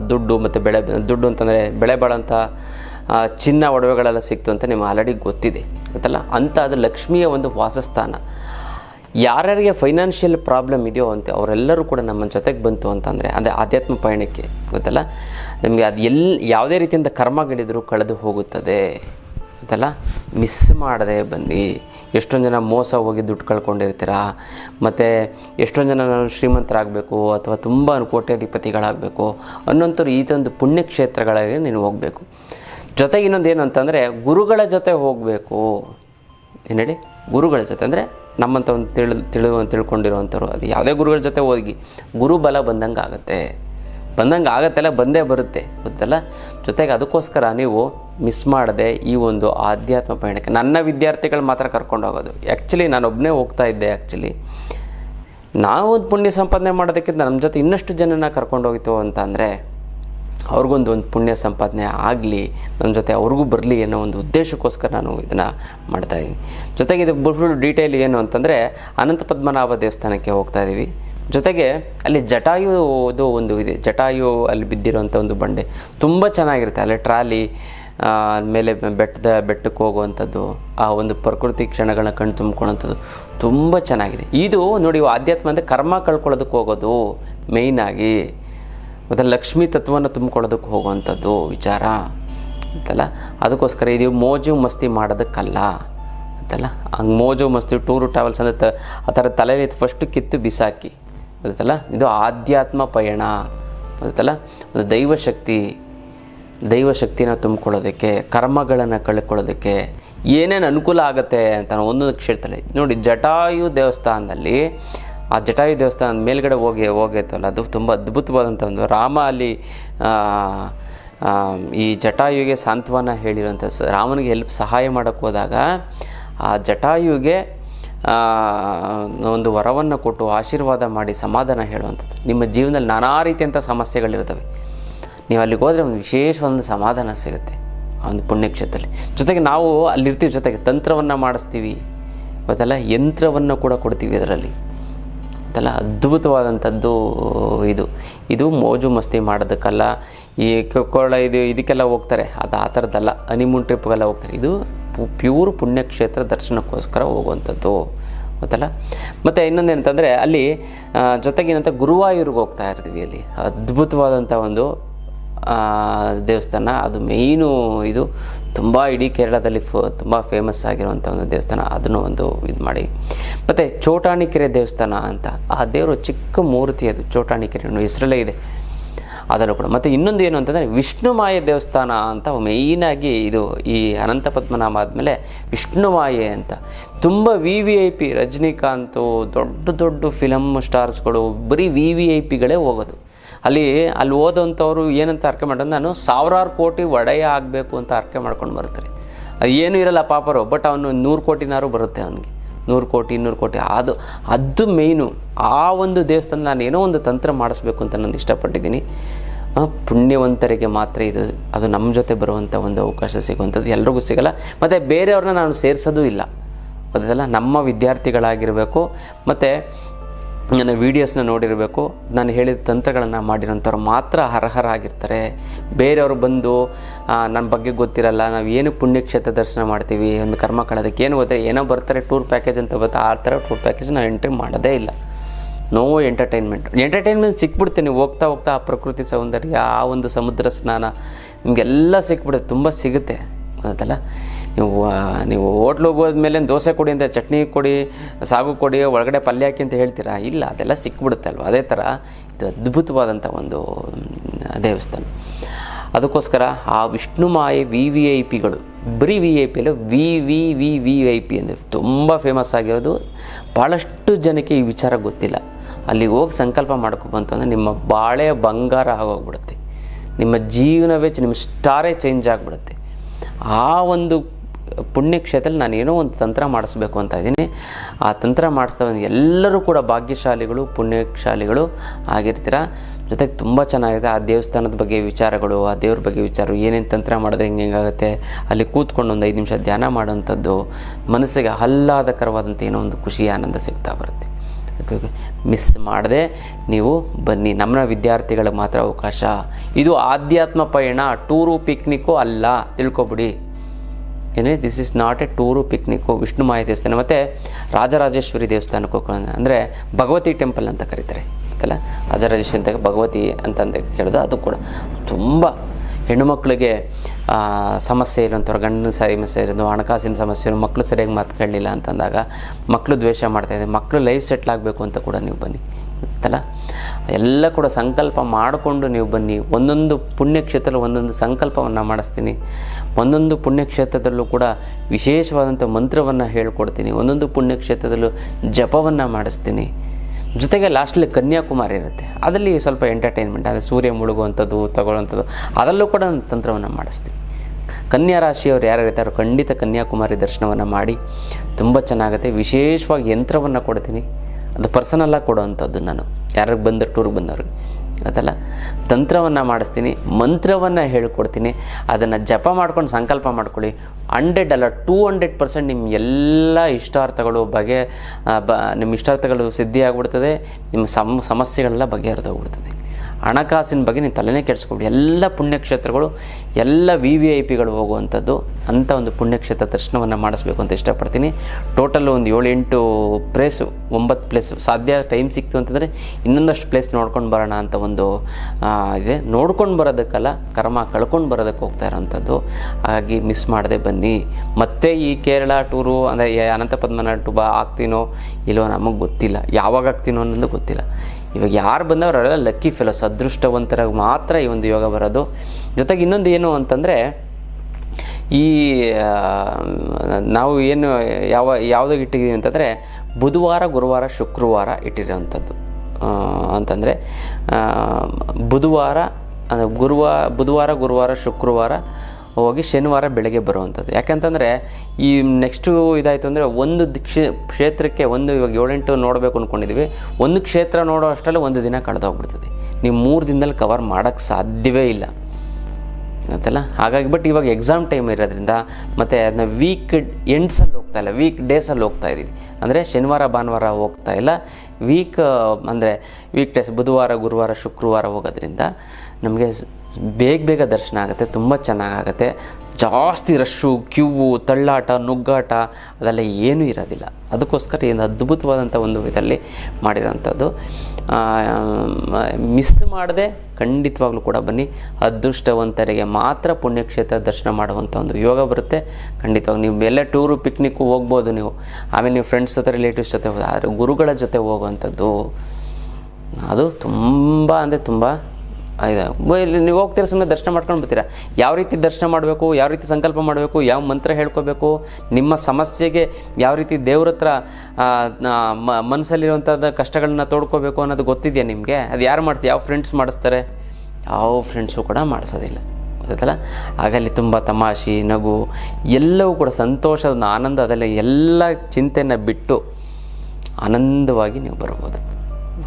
ದುಡ್ಡು ಮತ್ತು ಬೆಳೆ, ದುಡ್ಡು ಅಂತಂದರೆ ಬೆಳೆ ಬಾಳಂಥ ಚಿನ್ನ ಒಡವೆಗಳೆಲ್ಲ ಸಿಕ್ತು ಅಂತ ನಿಮ್ಗೆ ಆಲ್ರೆಡಿ ಗೊತ್ತಿದೆ. ಗೊತ್ತಲ್ಲ? ಅಂತ ಅದು ಲಕ್ಷ್ಮಿಯ ಒಂದು ವಾಸಸ್ಥಾನ. ಯಾರ್ಯಾರಿಗೆ ಫೈನಾನ್ಷಿಯಲ್ ಪ್ರಾಬ್ಲಮ್ ಇದೆಯೋ ಅಂತ, ಅವರೆಲ್ಲರೂ ಕೂಡ ನಮ್ಮ ಜೊತೆಗೆ ಬಂತು ಅಂತಂದರೆ, ಅಂದರೆ ಆಧ್ಯಾತ್ಮ ಪಯಣಕ್ಕೆ, ಗೊತ್ತಲ್ಲ? ನಿಮಗೆ ಅದು ಎಲ್ಲಿ ಯಾವುದೇ ರೀತಿಯಿಂದ ಕರ್ಮಗಳಿದ್ರೂ ಕಳೆದು ಹೋಗುತ್ತದೆ. ಗೊತ್ತಲ್ಲ? ಮಿಸ್ ಮಾಡದೆ ಬನ್ನಿ. ಎಷ್ಟೊಂದು ಜನ ಮೋಸ ಹೋಗಿ ದುಡ್ಡು ಕಳ್ಕೊಂಡಿರ್ತೀರಾ? ಮತ್ತು ಎಷ್ಟೊಂದು ಜನ ನಾನು ಶ್ರೀಮಂತರಾಗಬೇಕು ಅಥವಾ ತುಂಬ ಕೋಟ್ಯಾಧಿಪತಿಗಳಾಗಬೇಕು ಅನ್ನೋಂಥವ್ರು ಈತೊಂದು ಪುಣ್ಯಕ್ಷೇತ್ರಗಳಿಗೆ ನೀನು ಹೋಗಬೇಕು. ಜೊತೆಗೆ ಇನ್ನೊಂದು ಏನು ಅಂತಂದರೆ ಗುರುಗಳ ಜೊತೆ ಹೋಗಬೇಕು. ಏನು ಹೇಳಿ ಗುರುಗಳ ಜೊತೆ ಅಂದರೆ ನಮ್ಮಂಥ ಒಂದು ತಿಳಿ ತಿಳಿದು ತಿಳ್ಕೊಂಡಿರೋವಂಥವ್ರು. ಅದು ಯಾವುದೇ ಗುರುಗಳ ಜೊತೆ ಹೋಗಿ ಗುರುಬಲ ಬಂದಂಗೆ ಆಗುತ್ತೆ ಬಂದಂಗೆ ಆಗತ್ತೆಲ್ಲ, ಬಂದೇ ಬರುತ್ತೆ, ಗೊತ್ತಲ್ಲ? ಜೊತೆಗೆ ಅದಕ್ಕೋಸ್ಕರ ನೀವು ಮಿಸ್ ಮಾಡದೆ ಈ ಒಂದು ಆಧ್ಯಾತ್ಮ ಪಯಣಕ್ಕೆ, ನನ್ನ ವಿದ್ಯಾರ್ಥಿಗಳು ಮಾತ್ರ ಕರ್ಕೊಂಡು ಹೋಗೋದು. ಆ್ಯಕ್ಚುಲಿ ನಾನು ಒಬ್ಬನೇ ಹೋಗ್ತಾ ಇದ್ದೆ ಆ್ಯಕ್ಚುಲಿ ನಾವು ಒಂದು ಪುಣ್ಯ ಸಂಪಾದನೆ ಮಾಡೋದಕ್ಕಿಂತ ನಮ್ಮ ಜೊತೆ ಇನ್ನಷ್ಟು ಜನನ ಕರ್ಕೊಂಡು ಹೋಗಿತ್ತು ಅಂತ ಅಂದರೆ, ಅವ್ರಿಗೊಂದು ಒಂದು ಪುಣ್ಯ ಸಂಪಾದನೆ ಆಗಲಿ ನಮ್ಮ ಜೊತೆ ಅವ್ರಿಗೂ ಬರಲಿ ಅನ್ನೋ ಒಂದು ಉದ್ದೇಶಕ್ಕೋಸ್ಕರ ನಾನು ಇದನ್ನು ಮಾಡ್ತಾಯಿದ್ದೀನಿ ಜೊತೆಗೆ ಇದು ಫುಲ್ ಡೀಟೇಲ್ ಏನು ಅಂತಂದರೆ, ಅನಂತ ಪದ್ಮನಾಭ ದೇವಸ್ಥಾನಕ್ಕೆ ಹೋಗ್ತಾ ಇದ್ದೀವಿ. ಜೊತೆಗೆ ಅಲ್ಲಿ ಜಟಾಯುದು ಒಂದು ಇದೆ. ಜಟಾಯು ಅಲ್ಲಿ ಬಿದ್ದಿರುವಂಥ ಒಂದು ಬಂಡೆ. ತುಂಬ ಚೆನ್ನಾಗಿರುತ್ತೆ. ಅಲ್ಲಿ ಟ್ರಾಲಿ ಮೇಲೆ ಬೆಟ್ಟದ ಬೆಟ್ಟಕ್ಕೆ ಹೋಗುವಂಥದ್ದು, ಆ ಒಂದು ಪ್ರಕೃತಿ ಕ್ಷಣಗಳನ್ನ ಕಣ್ಣು ತುಂಬ್ಕೊಳ್ಳೋಂಥದ್ದು ತುಂಬ ಚೆನ್ನಾಗಿದೆ. ಇದು ನೋಡಿ ಆಧ್ಯಾತ್ಮ ಅಂದರೆ ಕರ್ಮ ಕಳ್ಕೊಳ್ಳೋದಕ್ಕೆ ಹೋಗೋದು ಮೇಯ್ನಾಗಿ ಮತ್ತು ಲಕ್ಷ್ಮೀ ತತ್ವವನ್ನು ತುಂಬಿಕೊಳ್ಳೋದಕ್ಕೆ ಹೋಗುವಂಥದ್ದು ವಿಚಾರ. ಅಂತಲ್ಲ ಅದಕ್ಕೋಸ್ಕರ ಇದು ಮೋಜು ಮಸ್ತಿ ಮಾಡೋದಕ್ಕಲ್ಲ. ಅಂತಲ್ಲ ಹಂಗೆ ಮೋಜು ಮಸ್ತಿ ಟೂರು ಟ್ರಾವೆಲ್ಸ್ ಅಂದರೆ ಆ ಥರ ತಲೆಯಲ್ಲಿ ಫಸ್ಟು ಕಿತ್ತು ಬಿಸಾಕಿ. ಗೊತ್ತಲ್ಲ ಇದು ಆಧ್ಯಾತ್ಮ ಪಯಣ. ಗೊತ್ತಲ್ಲ ಒಂದು ದೈವಶಕ್ತಿ. ದೈವಶಕ್ತಿನ ತುಂಬಿಕೊಳ್ಳೋದಕ್ಕೆ, ಕರ್ಮಗಳನ್ನು ಕಳ್ಕೊಳ್ಳೋದಕ್ಕೆ ಏನೇನು ಅನುಕೂಲ ಆಗುತ್ತೆ ಅಂತ ಒಂದೊಂದು ಕ್ಷೇತ್ರದಲ್ಲಿ ನೋಡಿ, ಜಟಾಯು ದೇವಸ್ಥಾನದಲ್ಲಿ, ಆ ಜಟಾಯು ದೇವಸ್ಥಾನದ ಮೇಲ್ಗಡೆ ಹೋಗಿ, ಹೋಗೈತಲ್ಲ, ಅದು ತುಂಬ ಅದ್ಭುತವಾದಂಥ ಒಂದು ರಾಮ ಅಲ್ಲಿ ಈ ಜಟಾಯುಗೆ ಸಾಂತ್ವನ ಹೇಳಿರುವಂಥ ರಾಮನಿಗೆ ಹೆಲ್ಪ್ ಸಹಾಯ ಮಾಡೋಕ್ಕೆ ಹೋದಾಗ ಆ ಜಟಾಯುಗೆ ಒಂದು ವರವನ್ನು ಕೊಟ್ಟು ಆಶೀರ್ವಾದ ಮಾಡಿ ಸಮಾಧಾನ ಹೇಳುವಂಥದ್ದು. ನಿಮ್ಮ ಜೀವನದಲ್ಲಿ ನಾನಾ ರೀತಿಯಂಥ ಸಮಸ್ಯೆಗಳಿರ್ತವೆ ನೀವು ಅಲ್ಲಿಗೆ ಹೋದರೆ ಒಂದು ವಿಶೇಷವಾದ ಸಮಾಧಾನ ಸಿಗುತ್ತೆ ಆ ಒಂದು ಪುಣ್ಯಕ್ಷೇತ್ರದಲ್ಲಿ. ಜೊತೆಗೆ ನಾವು ಅಲ್ಲಿರ್ತೀವಿ, ಜೊತೆಗೆ ತಂತ್ರವನ್ನು ಮಾಡಿಸ್ತೀವಿ. ಗೊತ್ತಲ್ಲ, ಯಂತ್ರವನ್ನು ಕೂಡ ಕೊಡ್ತೀವಿ ಅದರಲ್ಲಿ. ಗೊತ್ತಲ್ಲ, ಅದ್ಭುತವಾದಂಥದ್ದು ಇದು. ಇದು ಮೋಜು ಮಸ್ತಿ ಮಾಡೋದಕ್ಕಲ್ಲ, ಈ ಕೊಳ ಇದು ಇದಕ್ಕೆಲ್ಲ ಹೋಗ್ತಾರೆ. ಅದು ಆ ಥರದ್ದಲ್ಲ, ಹನಿಮೂನ್ ಟ್ರಿಪ್ಗೆಲ್ಲ ಹೋಗ್ತಾರೆ. ಇದು ಪ್ಯೂರ್ ಪುಣ್ಯಕ್ಷೇತ್ರ ದರ್ಶನಕ್ಕೋಸ್ಕರ ಹೋಗುವಂಥದ್ದು. ಗೊತ್ತಲ್ಲ? ಮತ್ತು ಇನ್ನೊಂದೇನಂತಂದರೆ ಅಲ್ಲಿ ಜೊತೆಗೇನಂತ ಗುರುವಾಯೂರಿಗೆ ಹೋಗ್ತಾ ಇರ್ತೀವಿ ಅಲ್ಲಿ. ಅದ್ಭುತವಾದಂಥ ಒಂದು ದೇವಸ್ಥಾನ. ಅದು ಮೇಯ್ನು ಇದು ತುಂಬ ಇಡೀ ಕೇರಳದಲ್ಲಿ ಫ, ತುಂಬ ಫೇಮಸ್ ಆಗಿರುವಂಥ ಒಂದು ದೇವಸ್ಥಾನ. ಅದನ್ನು ಒಂದು ಇದು ಮಾಡಿ. ಮತ್ತು ಚೋಟಾಣಿಕೆರೆ ದೇವಸ್ಥಾನ ಅಂತ. ಆ ದೇವರು ಚಿಕ್ಕ ಮೂರ್ತಿ ಅದು. ಚೋಟಾಣಿಕೆರೆ ಹೆಸರಲ್ಲೇ ಇದೆ. ಅದನ್ನು ಕೂಡ. ಮತ್ತು ಇನ್ನೊಂದು ಏನು ಅಂತಂದರೆ, ವಿಷ್ಣುಮಾಯ ದೇವಸ್ಥಾನ ಅಂತ ಮೇಯ್ನಾಗಿ ಇದು ಈ ಅನಂತ ಪದ್ಮನಾಮ ಆದಮೇಲೆ ವಿಷ್ಣುಮಾಯೆ ಅಂತ. ತುಂಬ V V I P Rajinikanth, ದೊಡ್ಡ ದೊಡ್ಡ ಫಿಲಮ್ ಸ್ಟಾರ್ಸ್ಗಳು ಬರೀ ವಿ ವಿ ಐ ಪಿಗಳೇ ಹೋಗೋದು. ಅಲ್ಲಿ ಅಲ್ಲಿ ಓದೋಂಥವ್ರು ಏನಂತ ಅರ್ಕೆ ಮಾಡೋದು ನಾನು ಸಾವಿರಾರು ಕೋಟಿ ಒಡೆಯ ಆಗಬೇಕು ಅಂತ ಅರ್ಕೆ ಮಾಡ್ಕೊಂಡು ಬರ್ತಾರೆ. ಏನೂ ಇರಲ್ಲ ಪಾಪರು ಬಟ್ ಅವನು ನೂರು ಕೋಟಿನಾರು ಬರುತ್ತೆ ಅವನಿಗೆ. ನೂರು ಕೋಟಿ, ಇನ್ನೂರು ಕೋಟಿ, ಅದು ಅದು ಮೇಯ್ನು ಆ ಒಂದು ದೇವಸ್ಥಾನ ನಾನು ಏನೋ ಒಂದು ತಂತ್ರ ಮಾಡಿಸ್ಬೇಕು ಅಂತ ನಾನು ಇಷ್ಟಪಟ್ಟಿದ್ದೀನಿ. ಪುಣ್ಯವಂತರಿಗೆ ಮಾತ್ರ ಇದು, ಅದು ನಮ್ಮ ಜೊತೆ ಬರುವಂಥ ಒಂದು ಅವಕಾಶ ಸಿಗುವಂಥದ್ದು ಎಲ್ರಿಗೂ ಸಿಗಲ್ಲ. ಮತ್ತು ಬೇರೆಯವ್ರನ್ನ ನಾನು ಸೇರಿಸೋದು ಇಲ್ಲ. ಅದಲ್ಲ ನಮ್ಮ ವಿದ್ಯಾರ್ಥಿಗಳಾಗಿರಬೇಕು. ಮತ್ತು ನನ್ನ ವೀಡಿಯೋಸ್ನ ನೋಡಿರಬೇಕು, ನಾನು ಹೇಳಿದ ತಂತ್ರಗಳನ್ನು ಮಾಡಿರೋಂಥವ್ರು ಮಾತ್ರ ಅರ್ಹರಾಗಿರ್ತಾರೆ. ಬೇರೆಯವರು ಬಂದು ನನ್ನ ಬಗ್ಗೆ ಗೊತ್ತಿರಲ್ಲ, ನಾವು ಏನು ಪುಣ್ಯಕ್ಷೇತ್ರ ದರ್ಶನ ಮಾಡ್ತೀವಿ, ಒಂದು ಕರ್ಮ ಕಳೆದಕ್ಕೆ ಏನು ಹೋದರೆ ಏನೋ ಬರ್ತಾರೆ ಟೂರ್ ಪ್ಯಾಕೇಜ್ ಅಂತ ಬರುತ್ತೆ ಆ ಥರ ಟೂರ್ ಪ್ಯಾಕೇಜ್ ನಾನು ಎಂಟ್ರಿ ಮಾಡೋದೇ ಇಲ್ಲ. ನೋ ಎಂಟರ್ಟೈನ್ಮೆಂಟ್ ಎಂಟರ್ಟೈನ್ಮೆಂಟ್ ಸಿಕ್ಬಿಡ್ತೀನಿ ಹೋಗ್ತಾ ಹೋಗ್ತಾ ಆ ಪ್ರಕೃತಿ ಸೌಂದರ್ಯ, ಆ ಒಂದು ಸಮುದ್ರ ಸ್ನಾನ, ನಿಮಗೆಲ್ಲ ಸಿಕ್ಬಿಡುತ್ತೆ, ತುಂಬ ಸಿಗುತ್ತೆ. ಗೊತ್ತಲ್ಲ ನೀವು ನೀವು ಹೋಟ್ಲಿಗೆ ಹೋದ್ಮೇಲೆ ದೋಸೆ ಕೊಡಿ ಅಂತ, ಚಟ್ನಿ ಕೊಡಿ, ಸಾಗು ಕೊಡಿ, ಒಳಗಡೆ ಪಲ್ಯ ಹಾಕಿ ಅಂತ ಹೇಳ್ತೀರಾ? ಇಲ್ಲ, ಅದೆಲ್ಲ ಸಿಕ್ಬಿಡುತ್ತೆ ಅಲ್ವ? ಅದೇ ಥರ ಇದು ಅದ್ಭುತವಾದಂಥ ಒಂದು ದೇವಸ್ಥಾನ. ಅದಕ್ಕೋಸ್ಕರ ಆ ವಿಷ್ಣುಮಾಯಿ ವಿ ವಿ ಐ ಪಿಗಳು, ಬರೀ V I P V V V V I P ಅಂದರೆ ತುಂಬ ಫೇಮಸ್ ಆಗಿರೋದು. ಭಾಳಷ್ಟು ಜನಕ್ಕೆ ಈ ವಿಚಾರ ಗೊತ್ತಿಲ್ಲ. ಅಲ್ಲಿಗೆ ಹೋಗಿ ಸಂಕಲ್ಪ ಮಾಡ್ಕೊಬಂತು ಅಂದರೆ ನಿಮ್ಮ ಬಾಳೆ ಬಂಗಾರ ಆಗೋಗ್ಬಿಡುತ್ತೆ. ನಿಮ್ಮ ಜೀವನವೇ ನಿಮ್ಮ ಸ್ಟಾರೇ ಚೇಂಜ್ ಆಗಿಬಿಡುತ್ತೆ. ಆ ಒಂದು ಪುಣ್ಯಕ್ಷೇತ್ರದಲ್ಲಿ ನಾನು ಏನೋ ಒಂದು ತಂತ್ರ ಮಾಡಿಸ್ಬೇಕು ಅಂತ ಇದ್ದೀನಿ. ಆ ತಂತ್ರ ಮಾಡಿಸ್ತಾ ಎಲ್ಲರೂ ಕೂಡ ಭಾಗ್ಯಶಾಲಿಗಳು ಪುಣ್ಯಶಾಲಿಗಳು ಆಗಿರ್ತೀರ? ಜೊತೆಗೆ ತುಂಬ ಚೆನ್ನಾಗಿದೆ. ಆ ದೇವಸ್ಥಾನದ ಬಗ್ಗೆ ವಿಚಾರಗಳು, ಆ ದೇವ್ರ ಬಗ್ಗೆ ವಿಚಾರ ಏನೇನು ತಂತ್ರ ಮಾಡಿದ್ರೆ ಹಿಂಗೆ ಹೆಂಗಾಗುತ್ತೆ ಅಲ್ಲಿ ಕೂತ್ಕೊಂಡು ಒಂದು ಐದು ನಿಮಿಷ ಧ್ಯಾನ ಮಾಡುವಂಥದ್ದು, ಮನಸ್ಸಿಗೆ ಆಹ್ಲಾದಕರವಾದಂಥ ಏನೋ ಒಂದು ಖುಷಿ, ಆನಂದ ಸಿಗ್ತಾ ಬರುತ್ತೆ. ಮಿಸ್ ಮಾಡದೆ, ನೀವು ಬನ್ನಿ. ನಮ್ಮ ವಿದ್ಯಾರ್ಥಿಗಳಿಗೆ ಮಾತ್ರ ಅವಕಾಶ. ಇದು ಆಧ್ಯಾತ್ಮ ಪಯಣ, ಟೂರು ಪಿಕ್ನಿಕ್ಕು ಅಲ್ಲ. ತಿಳ್ಕೊಬಿಡಿ. ಏನೇ this is not a tour picnic Vishnu Maya ದೇವಸ್ಥಾನ, ಮತ್ತು ರಾಜರಾಜೇಶ್ವರಿ ದೇವಸ್ಥಾನಕ್ಕೆ ಅಂದರೆ ಭಗವತಿ ಟೆಂಪಲ್ ಅಂತ ಕರೀತಾರೆ ಅಲ್ಲ ರಾಜರಾಜೇಶ್ವರಿ ಅಂತ ಭಗವತಿ ಅಂತಂದು ಕೇಳೋದು, ಅದು ಕೂಡ ತುಂಬ ಹೆಣ್ಣುಮಕ್ಳಿಗೆ ಸಮಸ್ಯೆ ಇರೋಂಥವ್ರು ಗಂಡನ ಸಮಸ್ಯೆ ಇರೋದು ಹಣಕಾಸಿನ ಸಮಸ್ಯೆ ಇರೋ ಮಕ್ಕಳು ಸರಿಯಾಗಿ ಮಾತು ಕೇಳಲಿಲ್ಲ ಅಂತಂದಾಗ ಮಕ್ಕಳು ದ್ವೇಷ ಮಾಡ್ತಾಯಿದೆ ಮಕ್ಕಳು ಲೈಫ್ ಸೆಟ್ಲ್ ಆಗಬೇಕು ಅಂತ ಕೂಡ ನೀವು ಬನ್ನಿ, ಗೊತ್ತಲ್ಲ? ಎಲ್ಲ ಕೂಡ ಸಂಕಲ್ಪ ಮಾಡಿಕೊಂಡು ನೀವು ಬನ್ನಿ, ಒಂದೊಂದು ಪುಣ್ಯಕ್ಷೇತ್ರ ಒಂದೊಂದು ಸಂಕಲ್ಪವನ್ನು ಮಾಡಿಸ್ತೀನಿ ಒಂದೊಂದು ಪುಣ್ಯಕ್ಷೇತ್ರದಲ್ಲೂ ಕೂಡ ವಿಶೇಷವಾದಂಥ ಮಂತ್ರವನ್ನು ಹೇಳ್ಕೊಡ್ತೀನಿ. ಒಂದೊಂದು ಪುಣ್ಯಕ್ಷೇತ್ರದಲ್ಲೂ ಜಪವನ್ನು ಮಾಡಿಸ್ತೀನಿ. ಜೊತೆಗೆ ಲಾಸ್ಟಲ್ಲಿ ಕನ್ಯಾಕುಮಾರಿ ಇರುತ್ತೆ. ಅದರಲ್ಲಿ ಸ್ವಲ್ಪ ಎಂಟರ್ಟೈನ್ಮೆಂಟ್ ಅಂದರೆ ಸೂರ್ಯ ಮುಳುಗುವಂಥದ್ದು, ತಗೊಳ್ಳುವಂಥದ್ದು, ಅದರಲ್ಲೂ ಕೂಡ ನಾನು ತಂತ್ರವನ್ನು ಮಾಡಿಸ್ತೀನಿ. ಕನ್ಯಾ ರಾಶಿಯವರು ಯಾರು ಇರ್ತಾರೋ ಖಂಡಿತ ಕನ್ಯಾಕುಮಾರಿ ದರ್ಶನವನ್ನು ಮಾಡಿ ತುಂಬ ಚೆನ್ನಾಗುತ್ತೆ. ವಿಶೇಷವಾಗಿ ಯಂತ್ರವನ್ನು ಕೊಡ್ತೀನಿ. ಅದು ಪರ್ಸನಲ್ಲಾಗಿ ಕೊಡುವಂಥದ್ದು ನಾನು. ಯಾರಿಗೆ ಬಂದ ಟೂರ್ಗೆ ಬಂದವ್ರಿಗೆ. ಅದಲ್ಲ ತಂತ್ರವನ್ನು ಮಾಡಿಸ್ತೀನಿ, ಮಂತ್ರವನ್ನು ಹೇಳ್ಕೊಡ್ತೀನಿ, ಅದನ್ನು ಜಪ ಮಾಡ್ಕೊಂಡು ಸಂಕಲ್ಪ ಮಾಡ್ಕೊಳ್ಳಿ. ಹಂಡ್ರೆಡ್ ಅಲ್ಲ ಟೂ ಹಂಡ್ರೆಡ್ ಪರ್ಸೆಂಟ್ ನಿಮ್ಮ ಎಲ್ಲ ಇಷ್ಟಾರ್ಥಗಳು ಬಗೆ ಬ ನಿಮ್ಮ ಇಷ್ಟಾರ್ಥಗಳು ಸಿದ್ಧಿಯಾಗ್ಬಿಡ್ತದೆ, ನಿಮ್ಮ ಸಮ, ಸಮಸ್ಯೆಗಳೆಲ್ಲ ಬಗೆಹರಿದೋಗ್ಬಿಡ್ತದೆ. ಹಣಕಾಸಿನ ಬಗ್ಗೆ ನೀವು ತಲೆನೇ ಕೆಡಿಸ್ಕೊಬಿಡಿ. ಎಲ್ಲ ಪುಣ್ಯಕ್ಷೇತ್ರಗಳು, ಎಲ್ಲ ವಿ ವಿ ಐ ಪಿಗಳು ಹೋಗುವಂಥದ್ದು ಅಂಥ ಒಂದು ಪುಣ್ಯಕ್ಷೇತ್ರ ದರ್ಶನವನ್ನು ಮಾಡಿಸ್ಬೇಕು ಅಂತ ಇಷ್ಟಪಡ್ತೀನಿ. ಟೋಟಲ್ ಒಂದು ಏಳು ಎಂಟು ಪ್ಲೇಸು ಒಂಬತ್ತು ಪ್ಲೇಸು ಸಾಧ್ಯ ಟೈಮ್ ಸಿಕ್ತು ಅಂತಂದರೆ ಇನ್ನೊಂದಷ್ಟು ಪ್ಲೇಸ್ ನೋಡ್ಕೊಂಡು ಬರೋಣ ಅಂತ ಒಂದು ಇದೆ. ನೋಡ್ಕೊಂಡು ಬರೋದಕ್ಕಲ್ಲ, ಕರ್ಮ ಕಳ್ಕೊಂಡು ಬರೋದಕ್ಕೆ ಹೋಗ್ತಾ ಇರೋವಂಥದ್ದು ಹಾಗಾಗಿ ಮಿಸ್ ಮಾಡದೆ ಬನ್ನಿ. ಮತ್ತೆ ಈ ಕೇರಳ ಟೂರು ಅಂದರೆ ಅನಂತ ಪದ್ಮನಾಭ ಟೂಬ ಆಗ್ತೀನೋ ಇಲ್ಲವೋ ನಮಗೆ ಗೊತ್ತಿಲ್ಲ. ಯಾವಾಗ ಆಗ್ತೀನೋ ಅನ್ನೋದು ಗೊತ್ತಿಲ್ಲ. ಇವಾಗ ಯಾರು ಬಂದವರೆಲ್ಲ ಲಕ್ಕಿ ಫೆಲೋಸ್ ಅದೃಷ್ಟವಂತರಾಗಿ ಮಾತ್ರ ಈ ಒಂದು ಯೋಗ ಬರೋದು. ಜೊತೆಗೆ ಇನ್ನೊಂದು ಏನು ಅಂತಂದರೆ, ಈ ನಾವು ಏನು ಯಾವ ಯಾವುದಾಗ ಇಟ್ಟಿದ್ದೀವಿ ಅಂತಂದರೆ, ಬುಧವಾರ, ಗುರುವಾರ, ಶುಕ್ರವಾರ ಇಟ್ಟಿರೋವಂಥದ್ದು. ಅಂತಂದರೆ ಬುಧವಾರ, ಅಂದರೆ ಗುರುವಾರ ಬುಧವಾರ, ಗುರುವಾರ, ಶುಕ್ರವಾರ ಹೋಗಿ ಶನಿವಾರ ಬೆಳಗ್ಗೆ ಬರುವಂಥದ್ದು. ಯಾಕಂತಂದರೆ ಈ ನೆಕ್ಸ್ಟು ಇದಾಯಿತು ಅಂದರೆ ಒಂದು ಕ್ಷೇ, ಕ್ಷೇತ್ರಕ್ಕೆ ಒಂದು ಇವಾಗ ಏಳೆಂಟು ನೋಡಬೇಕು ಅಂದ್ಕೊಂಡಿದ್ದೀವಿ ಒಂದು ಕ್ಷೇತ್ರ ನೋಡೋ ಅಷ್ಟರಲ್ಲಿ ಒಂದು ದಿನ ಕಳೆದೋಗ್ಬಿಡ್ತದೆ ನೀವು ಮೂರು ದಿನದಲ್ಲಿ ಕವರ್ ಮಾಡೋಕ್ಕೆ ಸಾಧ್ಯವೇ ಇಲ್ಲ. ಗೊತ್ತಲ್ಲ? ಹಾಗಾಗಿ ಬಟ್ ಇವಾಗ ಎಕ್ಸಾಮ್ ಟೈಮ್ ಇರೋದ್ರಿಂದ ಮತ್ತು ಅದನ್ನ ವೀಕ್ ಎಂಡ್ಸಲ್ಲಿ ಹೋಗ್ತಾ ಇಲ್ಲ. ವೀಕ್ ಡೇಸಲ್ಲಿ ಹೋಗ್ತಾ ಇದ್ದೀವಿ ಅಂದರೆ ಶನಿವಾರ, ಭಾನುವಾರ ಹೋಗ್ತಾ ಇಲ್ಲ. ವೀಕ್ ಅಂದರೆ ವೀಕ್ ಡೇಸ್ ಬುಧವಾರ, ಗುರುವಾರ, ಶುಕ್ರವಾರ ಹೋಗೋದ್ರಿಂದ ನಮಗೆ ಬೇಗ ಬೇಗ ದರ್ಶನ ಆಗುತ್ತೆ, ತುಂಬ ಚೆನ್ನಾಗಾಗುತ್ತೆ. ಜಾಸ್ತಿ ರಶ್ಶು, ಕ್ಯೂವು, ತಳ್ಳಾಟ, ನುಗ್ಗಾಟ, ಅದೆಲ್ಲ ಏನೂ ಇರೋದಿಲ್ಲ. ಅದಕ್ಕೋಸ್ಕರ ಏನು ಅದ್ಭುತವಾದಂಥ ಒಂದು ಇದರಲ್ಲಿ ಮಾಡಿರೋಂಥದ್ದು. ಮಿಸ್ ಮಾಡದೆ ಖಂಡಿತವಾಗ್ಲೂ ಕೂಡ ಬನ್ನಿ. ಅದೃಷ್ಟವಂತರಿಗೆ ಮಾತ್ರ ಪುಣ್ಯಕ್ಷೇತ್ರ ದರ್ಶನ ಮಾಡುವಂಥ ಒಂದು ಯೋಗ ಬರುತ್ತೆ. ಖಂಡಿತವಾಗಿ ನೀವು ಎಲ್ಲ ಟೂರು ಪಿಕ್ನಿಕ್ಕು ಹೋಗ್ಬೋದು ನೀವು. ಆಮೇಲೆ ನೀವು ಫ್ರೆಂಡ್ಸ್ ಜೊತೆ ರಿಲೇಟಿವ್ಸ್ ಜೊತೆ ಹೋದ ಆದರೆ ಗುರುಗಳ ಜೊತೆ ಹೋಗುವಂಥದ್ದು, ಅದು ತುಂಬ ಅಂದರೆ ತುಂಬ ಇಲ್ಲಿ ನೀವು ಹೋಗ್ತೀರ ಸುಮ್ಮನೆ ದರ್ಶನ ಮಾಡ್ಕೊಂಡು ಬರ್ತೀರಾ? ಯಾವ ರೀತಿ ದರ್ಶನ ಮಾಡಬೇಕು, ಯಾವ ರೀತಿ ಸಂಕಲ್ಪ ಮಾಡಬೇಕು, ಯಾವ ಮಂತ್ರ ಹೇಳ್ಕೋಬೇಕು? ನಿಮ್ಮ ಸಮಸ್ಯೆಗೆ ಯಾವ ರೀತಿ ದೇವ್ರ ಹತ್ರ ಮನಸ್ಸಲ್ಲಿರುವಂಥದ್ದು ಕಷ್ಟಗಳನ್ನ ತೋಡ್ಕೋಬೇಕು ಅನ್ನೋದು ಗೊತ್ತಿದೆಯಾ ನಿಮಗೆ? ಅದು ಯಾರು ಮಾಡಿಸ್ತಾರೆ ಯಾವ ಫ್ರೆಂಡ್ಸ್ ಮಾಡಿಸ್ತಾರೆ? ಯಾವ ಫ್ರೆಂಡ್ಸು ಕೂಡ ಮಾಡಿಸೋದಿಲ್ಲ. ಗೊತ್ತಲ್ಲ ಹಾಗಲ್ಲಿ ತುಂಬ ತಮಾಷೆ, ನಗು, ಎಲ್ಲವೂ ಕೂಡ ಸಂತೋಷದ ಆನಂದ, ಅದೆಲ್ಲ ಎಲ್ಲ ಚಿಂತೆಯನ್ನು ಬಿಟ್ಟು ಆನಂದವಾಗಿ ನೀವು ಬರ್ಬೋದು.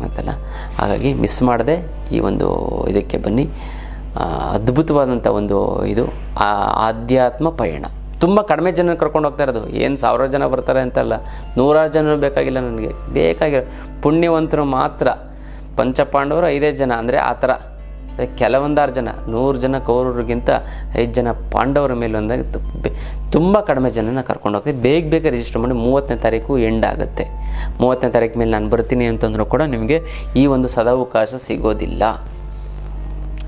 ಆಯ್ತಲ್ಲ ಹಾಗಾಗಿ ಮಿಸ್ ಮಾಡದೆ ಈ ಒಂದು ಇದಕ್ಕೆ ಬನ್ನಿ. ಅದ್ಭುತವಾದಂಥ ಒಂದು ಇದು ಆಧ್ಯಾತ್ಮ ಪಯಣ. ತುಂಬ ಕಡಿಮೆ ಜನ ಕರ್ಕೊಂಡು ಹೋಗ್ತಾ ಇರೋದು. ಏನು ಸಾವಿರ ಜನ ಬರ್ತಾರೆ ಅಂತಲ್ಲ. ನೂರಾರು ಜನ ಬೇಕಾಗಿಲ್ಲ ನನಗೆ. ಬೇಕಾಗಿರೋ ಪುಣ್ಯವಂತರು ಮಾತ್ರ. ಪಂಚಪಾಂಡವರು ಐದೇ ಜನ. ಅಂದರೆ ಆ ಥರ. ಕೆಲವೊಂದಾರು ಜನ, ನೂರು ಜನ ಕೌರವರಿಗಿಂತ ಐದು ಜನ ಪಾಂಡವರ ಮೇಲೆ ಒಂದಾಗಿ ತುಂಬ ಕಡಿಮೆ ಜನನ ಕರ್ಕೊಂಡು ಹೋಗ್ತೀವಿ. ಬೇಗ ಬೇಗ ರಿಜಿಸ್ಟರ್ ಮಾಡಿ ಮೂವತ್ತನೇ ತಾರೀಕು ಎಂಡ್ ಆಗುತ್ತೆ. ಮೂವತ್ತನೇ ತಾರೀಕು ಮೇಲೆ ನಾನು ಬರ್ತೀನಿ ಅಂತಂದ್ರೂ ಕೂಡ ನಿಮಗೆ ಈ ಒಂದು ಸದಾವಕಾಶ ಸಿಗೋದಿಲ್ಲ.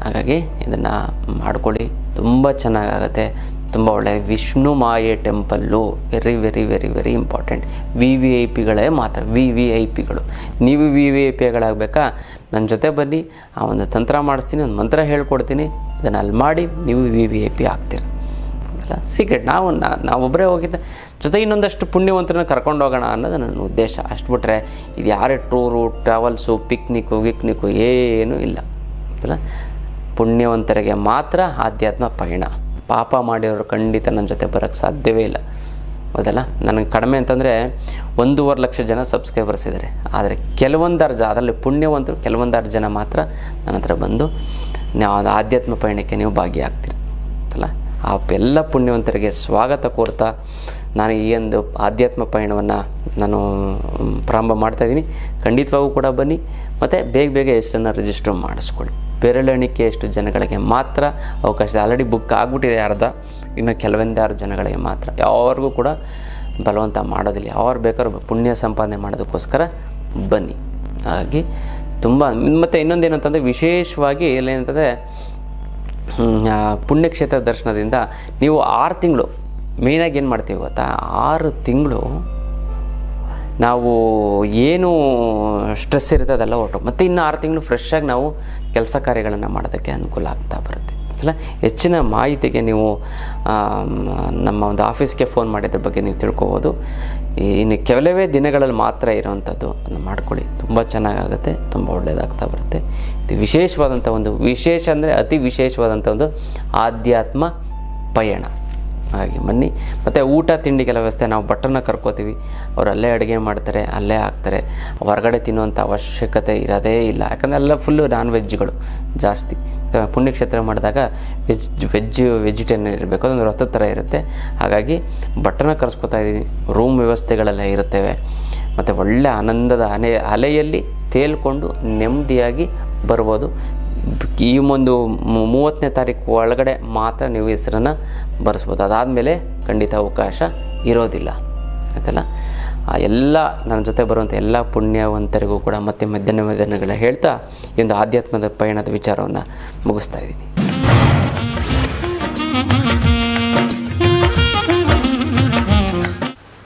ಹಾಗಾಗಿ ಇದನ್ನು ಮಾಡ್ಕೊಳ್ಳಿ. ತುಂಬ ಚೆನ್ನಾಗಾಗತ್ತೆ. ತುಂಬ ಒಳ್ಳೆ Vishnu Maye temple very very very very important V V I ಪಿಗಳೇ ಮಾತ್ರ ವಿ ವಿ ಐ ಪಿಗಳು ನೀವು ವಿ ವಿ ಐ ಪಿಗಳಾಗಬೇಕಾ ನನ್ನ ಜೊತೆ ಬನ್ನಿ, ಆ ಒಂದು ತಂತ್ರ ಮಾಡಿಸ್ತೀನಿ, ಒಂದು ಮಂತ್ರ ಹೇಳ್ಕೊಡ್ತೀನಿ. ಅದನ್ನು ಅಲ್ಲಿ ಮಾಡಿ ನೀವು ವಿ ವಿ ಐ ಪಿ ಆಗ್ತೀರ. ಸೀಕ್ರೆಟ್ ನಾವು ನಾವೊಬ್ಬರೇ ಹೋಗಿದ್ದೆ. ಜೊತೆ ಇನ್ನೊಂದಷ್ಟು ಪುಣ್ಯವಂತರನ್ನ ಕರ್ಕೊಂಡು ಹೋಗೋಣ ಅನ್ನೋದು ನನ್ನ ಉದ್ದೇಶ. ಅಷ್ಟು ಬಿಟ್ಟರೆ ಇದು ಯಾರೇ ಟೂರು ಟ್ರಾವೆಲ್ಸು ಪಿಕ್ನಿಕ್ಕು ಗಿಕ್ನಿಕ್ಕು ಏನೂ ಇಲ್ಲ. ಅಲ್ಲ ಪುಣ್ಯವಂತರಿಗೆ ಮಾತ್ರ ಆಧ್ಯಾತ್ಮ ಪಯಣ ಪಾಪ ಮಾಡಿರೋರು ಖಂಡಿತ ನನ್ನ ಜೊತೆ ಬರೋಕ್ಕೆ ಸಾಧ್ಯವೇ ಇಲ್ಲ. ಹೌದಲ್ಲ? ನನಗೆ ಕಡಿಮೆ ಅಂತಂದರೆ ಒಂದೂವರೆ ಲಕ್ಷ ಜನ ಸಬ್ಸ್ಕ್ರೈಬರ್ಸ್ ಇದ್ದಾರೆ ಆದರೆ ಕೆಲವೊಂದಾರು ಜ ಅದರಲ್ಲಿ ಪುಣ್ಯವಂತರು ಕೆಲವೊಂದಾರು ಜನ ಮಾತ್ರ ನನ್ನ ಹತ್ರ ಬಂದು ನಾವು ಆಧ್ಯಾತ್ಮ ಪಯಣಕ್ಕೆ ನೀವು ಭಾಗಿಯಾಗ್ತೀರಿ. ಅಲ್ಲ ಆ ಎಲ್ಲ ಪುಣ್ಯವಂತರಿಗೆ ಸ್ವಾಗತ ಕೋರ್ತಾ ನಾನು ಈ ಒಂದು ಆಧ್ಯಾತ್ಮ ಪಯಣವನ್ನು ನಾನು ಪ್ರಾರಂಭ ಪ್ರಾರಂಭ ಮಾಡ್ತಾಯಿದ್ದೀನಿ ಖಂಡಿತವಾಗೂ ಕೂಡ ಬನ್ನಿ. ಮತ್ತು ಬೇಗ ಬೇಗ ಹೆಸರನ್ನು ರಿಜಿಸ್ಟರ್ ಮಾಡಿಸ್ಕೊಳ್ಳಿ. ಬೆರಳೆಣಿಕೆ ಎಷ್ಟು ಜನಗಳಿಗೆ ಮಾತ್ರ ಅವಕಾಶ ಆಲ್ರೆಡಿ ಬುಕ್ ಆಗಿಬಿಟ್ಟಿದೆ ಅರ್ಧ ಇನ್ನು ಕೆಲವೊಂದಾರು ಜನಗಳಿಗೆ ಮಾತ್ರ. ಯಾವ್ರಿಗೂ ಕೂಡ ಬಲವಂತ ಮಾಡೋದಿಲ್ಲ. ಅವ್ರು ಬೇಕಾದ್ರೂ ಪುಣ್ಯ ಸಂಪಾದನೆ ಮಾಡೋದಕ್ಕೋಸ್ಕರ ಬನ್ನಿ. ಹಾಗಾಗಿ ತುಂಬ ಮತ್ತು ಇನ್ನೊಂದೇನಂತಂದರೆ ವಿಶೇಷವಾಗಿ ಆ, ಪುಣ್ಯಕ್ಷೇತ್ರ ದರ್ಶನದಿಂದ ನೀವು ಆರು ತಿಂಗಳು ಮೇಯ್ನಾಗಿ ಏನು ಮಾಡ್ತೀವಿ ಗೊತ್ತಾ? ಆರು ತಿಂಗಳು ನಾವು ಏನು ಸ್ಟ್ರೆಸ್ ಇರುತ್ತೆ ಅದೆಲ್ಲ ಹೊರಟು ಮತ್ತು ಇನ್ನು ಆರು ತಿಂಗಳು ಫ್ರೆಶ್ಶಾಗಿ ನಾವು ಕೆಲಸ ಕಾರ್ಯಗಳನ್ನು ಮಾಡೋದಕ್ಕೆ ಅನುಕೂಲ ಆಗ್ತಾ ಬರುತ್ತೆ. ಅಲ್ಲ, ಹೆಚ್ಚಿನ ಮಾಹಿತಿಗೆ ನೀವು ನಮ್ಮ ಒಂದು ಆಫೀಸ್ಗೆ ಫೋನ್ ಮಾಡಿದ್ರ ಬಗ್ಗೆ ನೀವು ತಿಳ್ಕೊಬೋದು. ಇನ್ನು ಕೆಲವೇ ದಿನಗಳಲ್ಲಿ ಮಾತ್ರ ಇರೋವಂಥದ್ದು ಅದನ್ನು ಮಾಡ್ಕೊಳ್ಳಿ. ತುಂಬ ಚೆನ್ನಾಗಾಗುತ್ತೆ, ತುಂಬ ಒಳ್ಳೆಯದಾಗ್ತಾ ಬರುತ್ತೆ. ಇದು ವಿಶೇಷವಾದಂಥ ಒಂದು ವಿಶೇಷ ಅಂದರೆ ಅತಿ ವಿಶೇಷವಾದಂಥ ಒಂದು ಆಧ್ಯಾತ್ಮ ಪಯಣ. ಹಾಗೆ ಬನ್ನಿ. ಮತ್ತು ಊಟ ತಿಂಡಿಗೆಲ್ಲ ವ್ಯವಸ್ಥೆ ನಾವು ಭಟ್ಟರನ್ನ ಕರ್ಕೋತೀವಿ. ಅವ್ರು ಅಲ್ಲೇ ಅಡುಗೆ ಮಾಡ್ತಾರೆ, ಅಲ್ಲೇ ಹಾಕ್ತಾರೆ. ಹೊರಗಡೆ ತಿನ್ನುವಂಥ ಅವಶ್ಯಕತೆ ಇರೋದೇ ಇಲ್ಲ. ಯಾಕಂದರೆ ಎಲ್ಲ ಫುಲ್ಲು ನಾನ್ ವೆಜ್ಗಳು ಜಾಸ್ತಿ. ಪುಣ್ಯಕ್ಷೇತ್ರ ಮಾಡಿದಾಗ ವೆಜ್ ವೆಜ್ ವೆಜಿಟೇರಿಯನ್ ಇರಬೇಕು. ಅದೊಂದು ರಥ ಥರ ಇರುತ್ತೆ. ಹಾಗಾಗಿ ಭಟ್ಟರನ್ನ ಕರೆಸ್ಕೊತಾ ಇದ್ದೀವಿ ರೂಮ್ ವ್ಯವಸ್ಥೆಗಳೆಲ್ಲ ಇರುತ್ತವೆ. ಮತ್ತು ಒಳ್ಳೆ ಆನಂದದ ಅಲೆ ಅಲೆಯಲ್ಲಿ ತೇಲ್ಕೊಂಡು ನೆಮ್ಮದಿಯಾಗಿ ಬರ್ಬೋದು. ಈ ಒಂದು ಮೂವತ್ತನೇ ತಾರೀಕು ಒಳಗಡೆ ಮಾತ್ರ ನೀವು ಹೆಸರನ್ನು ಬರೆಸ್ಬೋದು. ಅದಾದಮೇಲೆ ಖಂಡಿತ ಅವಕಾಶ ಇರೋದಿಲ್ಲ. ಆಯ್ತಲ್ಲ? ಆ ಎಲ್ಲ ನನ್ನ ಜೊತೆ ಬರುವಂಥ ಎಲ್ಲ ಪುಣ್ಯವಂತರಿಗೂ ಕೂಡ ಮತ್ತೆ ಮಧ್ಯಾಹ್ನ ಮಧ್ಯಾಹ್ನಗಳ ಹೇಳ್ತಾ ಈ ಒಂದು ಆಧ್ಯಾತ್ಮದ ಪಯಣದ ವಿಚಾರವನ್ನು ಮುಗಿಸ್ತಾ ಇದ್ದೀನಿ.